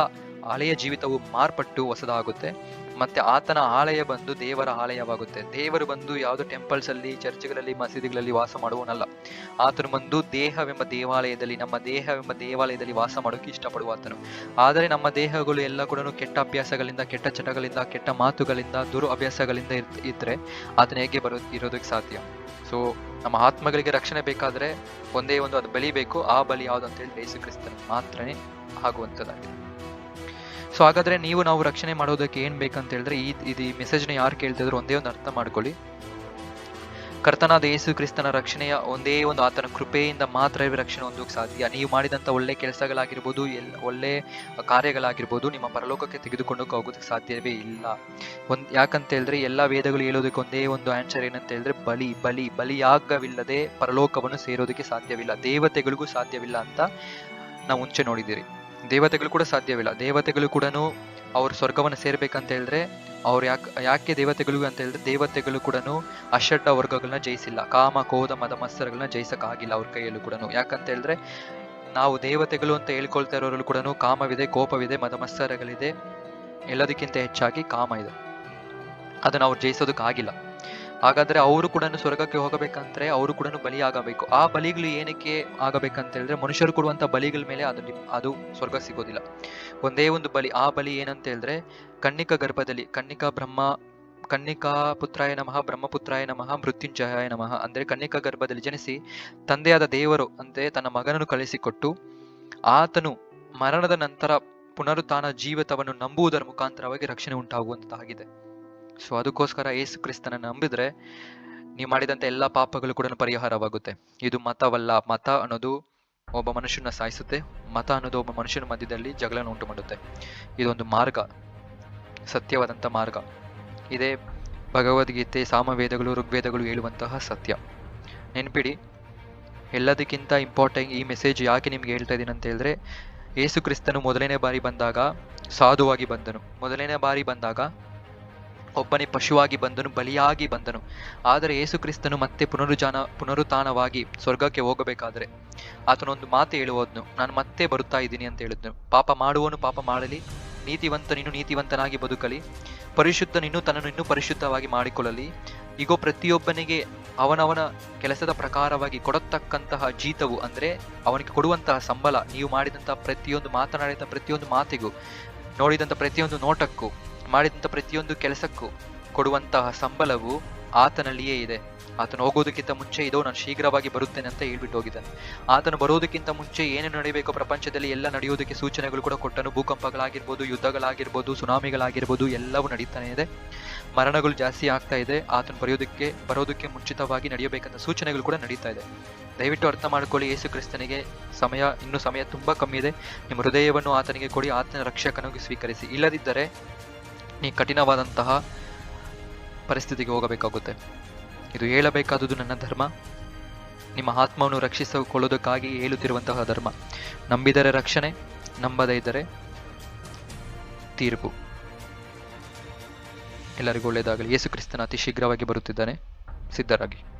[SPEAKER 1] ಹಳೆಯ ಜೀವಿತವು ಮಾರ್ಪಟ್ಟು ಹೊಸದಾಗುತ್ತೆ. ಮತ್ತೆ ಆತನ ಆಲಯ ಬಂದು ದೇವರ ಆಲಯವಾಗುತ್ತೆ. ದೇವರು ಬಂದು ಯಾವುದು ಟೆಂಪಲ್ಸ್ ಅಲ್ಲಿ ಚರ್ಚ್ಗಳಲ್ಲಿ, ಮಸೀದಿಗಳಲ್ಲಿ ವಾಸ ಮಾಡುವನಲ್ಲ. ಆತನು ಬಂದು ದೇಹವೆಂಬ ದೇವಾಲಯದಲ್ಲಿ, ನಮ್ಮ ದೇಹವೆಂಬ ದೇವಾಲಯದಲ್ಲಿ ವಾಸ ಮಾಡೋಕೆ ಇಷ್ಟಪಡುವ ಆತನು. ಆದರೆ ನಮ್ಮ ದೇಹಗಳು ಎಲ್ಲ ಕೂಡ ಕೆಟ್ಟ ಅಭ್ಯಾಸಗಳಿಂದ, ಕೆಟ್ಟ ಚಟಗಳಿಂದ, ಕೆಟ್ಟ ಮಾತುಗಳಿಂದ ದುರು ಅಭ್ಯಾಸಗಳಿಂದ ಇದ್ರೆ ಆತನ ಹೇಗೆ ಬರೋ, ಇರೋದಕ್ಕೆ ಸಾಧ್ಯ. ಸೊ ನಮ್ಮ ಆತ್ಮಗಳಿಗೆ ರಕ್ಷಣೆ ಬೇಕಾದ್ರೆ ಒಂದೇ ಒಂದು ಅದು ಬಲಿಬೇಕು ಆ ಬಲಿ ಯಾವ್ದು ಅಂತ ಹೇಳಿ ಯೇಸು ಕ್ರಿಸ್ತನ ಮಾತ್ರನೇ ಆಗುವಂಥದ್ದಾಗಿದೆ. ಸೊ ಹಾಗಾದ್ರೆ ನೀವು ನಾವು ರಕ್ಷಣೆ ಮಾಡೋದಕ್ಕೆ ಏನ್ ಬೇಕಂತ ಹೇಳಿದ್ರೆ ಈ ಇದು ಈ ಮೆಸೇಜ್ನ ಯಾರು ಕೇಳ್ತಿದ್ರು ಒಂದೇ ಒಂದು ಅರ್ಥ ಮಾಡ್ಕೊಳ್ಳಿ. ಕರ್ತನಾದ ಯೇಸು ಕ್ರಿಸ್ತನ ರಕ್ಷಣೆಯ ಒಂದೇ ಒಂದು ಆತನ ಕೃಪೆಯಿಂದ ಮಾತ್ರ ರಕ್ಷಣೆ ಹೊಂದೋಕೆ ಸಾಧ್ಯ. ನೀವು ಮಾಡಿದಂಥ ಒಳ್ಳೆ ಕೆಲಸಗಳಾಗಿರ್ಬೋದು, ಎಲ್ಲ ಒಳ್ಳೆ ಕಾರ್ಯಗಳಾಗಿರ್ಬೋದು, ನಿಮ್ಮ ಪರಲೋಕಕ್ಕೆ ತೆಗೆದುಕೊಂಡು ಹೋಗೋದಕ್ಕೆ ಸಾಧ್ಯವೇ ಇಲ್ಲ. ಒಂದು ಯಾಕಂತ ಹೇಳಿದ್ರೆ ಎಲ್ಲ ವೇದಗಳು ಹೇಳೋದಕ್ಕೆ ಒಂದೇ ಒಂದು ಆನ್ಸರ್ ಏನಂತ ಹೇಳಿದ್ರೆ ಬಲಿ ಬಲಿ, ಬಲಿಯಾಗವಿಲ್ಲದೆ ಪರಲೋಕವನ್ನು ಸೇರೋದಕ್ಕೆ ಸಾಧ್ಯವಿಲ್ಲ. ದೇವತೆಗಳಿಗೂ ಸಾಧ್ಯವಿಲ್ಲ ಅಂತ ನಾವು ಮುಂಚೆ ನೋಡಿದ್ದೀರಿ. ದೇವತೆಗಳು ಕೂಡ ಸಾಧ್ಯವಿಲ್ಲ. ದೇವತೆಗಳು ಕೂಡ ಅವ್ರ ಸ್ವರ್ಗವನ್ನು ಸೇರ್ಬೇಕಂತ ಹೇಳಿದ್ರೆ ಅವ್ರು ಯಾಕೆ ಯಾಕೆ ದೇವತೆಗಳು ಅಂತ ಹೇಳಿದ್ರೆ ದೇವತೆಗಳು ಕೂಡ ಅಷ್ಟ ವರ್ಗಗಳನ್ನ ಜಯಿಸಿಲ್ಲ. ಕಾಮ ಕೋಧ ಮದ ಮತ್ಸರಗಳನ್ನ ಜಯಿಸಕ್ಕಾಗಿಲ್ಲ ಅವ್ರ ಕೈಯಲ್ಲೂ ಕೂಡ ಯಾಕಂತ ಹೇಳಿದ್ರೆ ನಾವು ದೇವತೆಗಳು ಅಂತ ಹೇಳ್ಕೊಳ್ತಾ ಇರೋರು ಕೂಡ ಕಾಮವಿದೆ, ಕೋಪವಿದೆ, ಮದ, ಮತ್ಸರಗಳಿದೆ. ಎಲ್ಲದಕ್ಕಿಂತ ಹೆಚ್ಚಾಗಿ ಕಾಮ ಇದೆ. ಅದನ್ನು ಅವ್ರು ಜಯಿಸೋದಕ್ಕಾಗಿಲ್ಲ. ಹಾಗಾದ್ರೆ ಅವರು ಕೂಡ ಸ್ವರ್ಗಕ್ಕೆ ಹೋಗಬೇಕಂದ್ರೆ ಅವರು ಕೂಡ ಬಲಿ ಆಗಬೇಕು ಆ ಬಲಿಗಳು ಏನಕ್ಕೆ ಆಗಬೇಕಂತ ಹೇಳಿದ್ರೆ ಮನುಷ್ಯರು ಕೊಡುವಂತ ಬಲಿಗಳ ಮೇಲೆ ಅದು ಅದು ಸ್ವರ್ಗ ಸಿಗೋದಿಲ್ಲ. ಒಂದೇ ಒಂದು ಬಲಿ, ಆ ಬಲಿ ಏನಂತ ಹೇಳಿದ್ರೆ ಕನ್ನಿಕ ಗರ್ಭದಲ್ಲಿ, ಕನ್ನಿಕಾ ಬ್ರಹ್ಮ, ಕನ್ನಿಕಾ ಪುತ್ರಾಯ ನಮಃ, ಬ್ರಹ್ಮಪುತ್ರಾಯ ನಮಃ ಮೃತ್ಯುಂಜಯ ನಮಃ. ಅಂದ್ರೆ ಕನ್ನಿಕ ಗರ್ಭದಲ್ಲಿ ಜನಿಸಿ ತಂದೆಯಾದ ದೇವರು ಅಂತೆ ತನ್ನ ಮಗನನ್ನು ಕಳಿಸಿಕೊಟ್ಟು ಆತನು ಮರಣದ ನಂತರ ಪುನರುತ್ಥಾನ ಜೀವಿತವನ್ನು ನಂಬುವುದರ ಮುಖಾಂತರವಾಗಿ ರಕ್ಷಣೆ ಉಂಟಾಗುವಂತಾಗಿದೆ ಸೊ ಅದಕ್ಕೋಸ್ಕರ ಏಸು ಕ್ರಿಸ್ತನ ನಂಬಿದ್ರೆ ನೀವು ಮಾಡಿದಂತ ಎಲ್ಲ ಪಾಪಗಳು ಕೂಡ ಪರಿಹಾರವಾಗುತ್ತೆ. ಇದು ಮತವಲ್ಲ, ಮತ ಅನ್ನೋದು ಒಬ್ಬ ಮನುಷ್ಯನ ಸಾಯಿಸುತ್ತೆ. ಮತ ಅನ್ನೋದು ಒಬ್ಬ ಮನುಷ್ಯನ ಮಧ್ಯದಲ್ಲಿ ಜಗಳನ ಉಂಟು ಮಾಡುತ್ತೆ ಇದೊಂದು ಮಾರ್ಗ, ಸತ್ಯವಾದಂಥ ಮಾರ್ಗ. ಇದೇ ಭಗವದ್ಗೀತೆ, ಸಾಮವೇದಗಳು, ಋಗ್ವೇದಗಳು ಹೇಳುವಂತಹ ಸತ್ಯ. ನೆನ್ಪಿಡಿ, ಎಲ್ಲದಕ್ಕಿಂತ ಇಂಪಾರ್ಟೆಂಟ್ ಈ ಮೆಸೇಜ್ ಯಾಕೆ ನಿಮ್ಗೆ ಹೇಳ್ತಾ ಇದ್ದೀನಿ ಅಂತ ಹೇಳಿದ್ರೆ, ಏಸು ಕ್ರಿಸ್ತನು ಮೊದಲನೇ ಬಾರಿ ಬಂದಾಗ ಸಾಧುವಾಗಿ ಬಂದನು. ಮೊದಲನೇ ಬಾರಿ ಬಂದಾಗ ಒಬ್ಬನೇ ಪಶುವಾಗಿ ಬಂದನು, ಬಲಿಯಾಗಿ ಬಂದನು. ಆದರೆ ಯೇಸುಕ್ರಿಸ್ತನು ಮತ್ತೆ ಪುನರುಜಾನ, ಪುನರುತ್ಥಾನವಾಗಿ ಸ್ವರ್ಗಕ್ಕೆ ಹೋಗಬೇಕಾದರೆ ಆತನೊಂದು ಮಾತು ಹೇಳುವುದನು ನಾನು ಮತ್ತೆ ಬರುತ್ತಾ ಇದ್ದೀನಿ ಅಂತ ಹೇಳಿದ್ನು. ಪಾಪ ಮಾಡುವನು ಪಾಪ ಮಾಡಲಿ ನೀತಿವಂತನಿನ್ನು ನೀತಿವಂತನಾಗಿ ಬದುಕಲಿ ಪರಿಶುದ್ಧನಿನ್ನು ತನ್ನನ್ನು ಇನ್ನೂ ಪರಿಶುದ್ಧವಾಗಿ ಮಾಡಿಕೊಳ್ಳಲಿ ಈಗೋ ಪ್ರತಿಯೊಬ್ಬನಿಗೆ ಅವನವನ ಕೆಲಸದ ಪ್ರಕಾರವಾಗಿ ಕೊಡತಕ್ಕಂತಹ ಜೀತವು ಅಂದರೆ ಅವನಿಗೆ ಕೊಡುವಂತಹ ಸಂಬಳ, ನೀವು ಮಾಡಿದಂತಹ ಪ್ರತಿಯೊಂದು ಮಾತನಾಡಿದ ಪ್ರತಿಯೊಂದು ಮಾತಿಗೂ ನೋಡಿದಂಥ ಪ್ರತಿಯೊಂದು ನೋಟಕ್ಕೂ ಮಾಡಿದಂಥ ಪ್ರತಿಯೊಂದು ಕೆಲಸಕ್ಕೂ ಕೊಡುವಂತಹ ಸಂಬಳವು ಆತನಲ್ಲಿಯೇ ಇದೆ. ಆತನು ಹೋಗೋದಕ್ಕಿಂತ ಮುಂಚೆ ಇದೋ ನಾನು ಶೀಘ್ರವಾಗಿ ಬರುತ್ತೇನೆ ಅಂತ ಹೇಳ್ಬಿಟ್ಟು ಹೋಗಿದ್ದಾನೆ. ಆತನು ಬರೋದಕ್ಕಿಂತ ಮುಂಚೆ ಏನು ನಡೆಯಬೇಕು ಪ್ರಪಂಚದಲ್ಲಿ ಎಲ್ಲ ನಡೆಯೋದಕ್ಕೆ ಸೂಚನೆಗಳು ಕೂಡ ಕೊಟ್ಟನು. ಭೂಕಂಪಗಳಾಗಿರ್ಬೋದು, ಯುದ್ಧಗಳಾಗಿರ್ಬೋದು, ಸುನಾಮಿಗಳಾಗಿರ್ಬೋದು ಎಲ್ಲವೂ ನಡೀತಾನೆ ಇದೆ. ಮರಣಗಳು ಜಾಸ್ತಿ ಆಗ್ತಾ ಇದೆ. ಆತನು ಬರೆಯೋದಕ್ಕೆ, ಬರೋದಕ್ಕೆ ಮುಂಚಿತವಾಗಿ ನಡೆಯಬೇಕಂತ ಸೂಚನೆಗಳು ಕೂಡ ನಡೀತಾ ಇದೆ. ದಯವಿಟ್ಟು ಅರ್ಥ ಮಾಡಿಕೊಳ್ಳಿ ಯೇಸು ಕ್ರಿಸ್ತನಿಗೆ ಸಮಯ, ಇನ್ನೂ ಸಮಯ ತುಂಬಾ ಕಮ್ಮಿ ಇದೆ. ನಿಮ್ಮ ಹೃದಯವನ್ನು ಆತನಿಗೆ ಕೊಡಿ, ಆತನ ರಕ್ಷಕನಾಗಿ ಸ್ವೀಕರಿಸಿ. ಇಲ್ಲದಿದ್ದರೆ ನೀ ಕಠಿಣವಾದಂತಹ ಪರಿಸ್ಥಿತಿಗೆ ಹೋಗಬೇಕಾಗುತ್ತೆ. ಇದು ಹೇಳಬೇಕಾದುದು ನನ್ನ ಧರ್ಮ. ನಿಮ್ಮ ಆತ್ಮವನ್ನು ರಕ್ಷಿಸಿಕೊಳ್ಳೋದಕ್ಕಾಗಿ ಹೇಳುತ್ತಿರುವಂತಹ ಧರ್ಮ. ನಂಬಿದರೆ ರಕ್ಷಣೆ, ನಂಬದೇ ಇದ್ದರೆ ತೀರ್ಪು. ಎಲ್ಲರಿಗೂ ಒಳ್ಳೆಯದಾಗಲಿ. ಯೇಸು ಕ್ರಿಸ್ತನ ಅತಿ ಶೀಘ್ರವಾಗಿ ಬರುತ್ತಿದ್ದಾನೆ. ಸಿದ್ಧರಾಗಿ.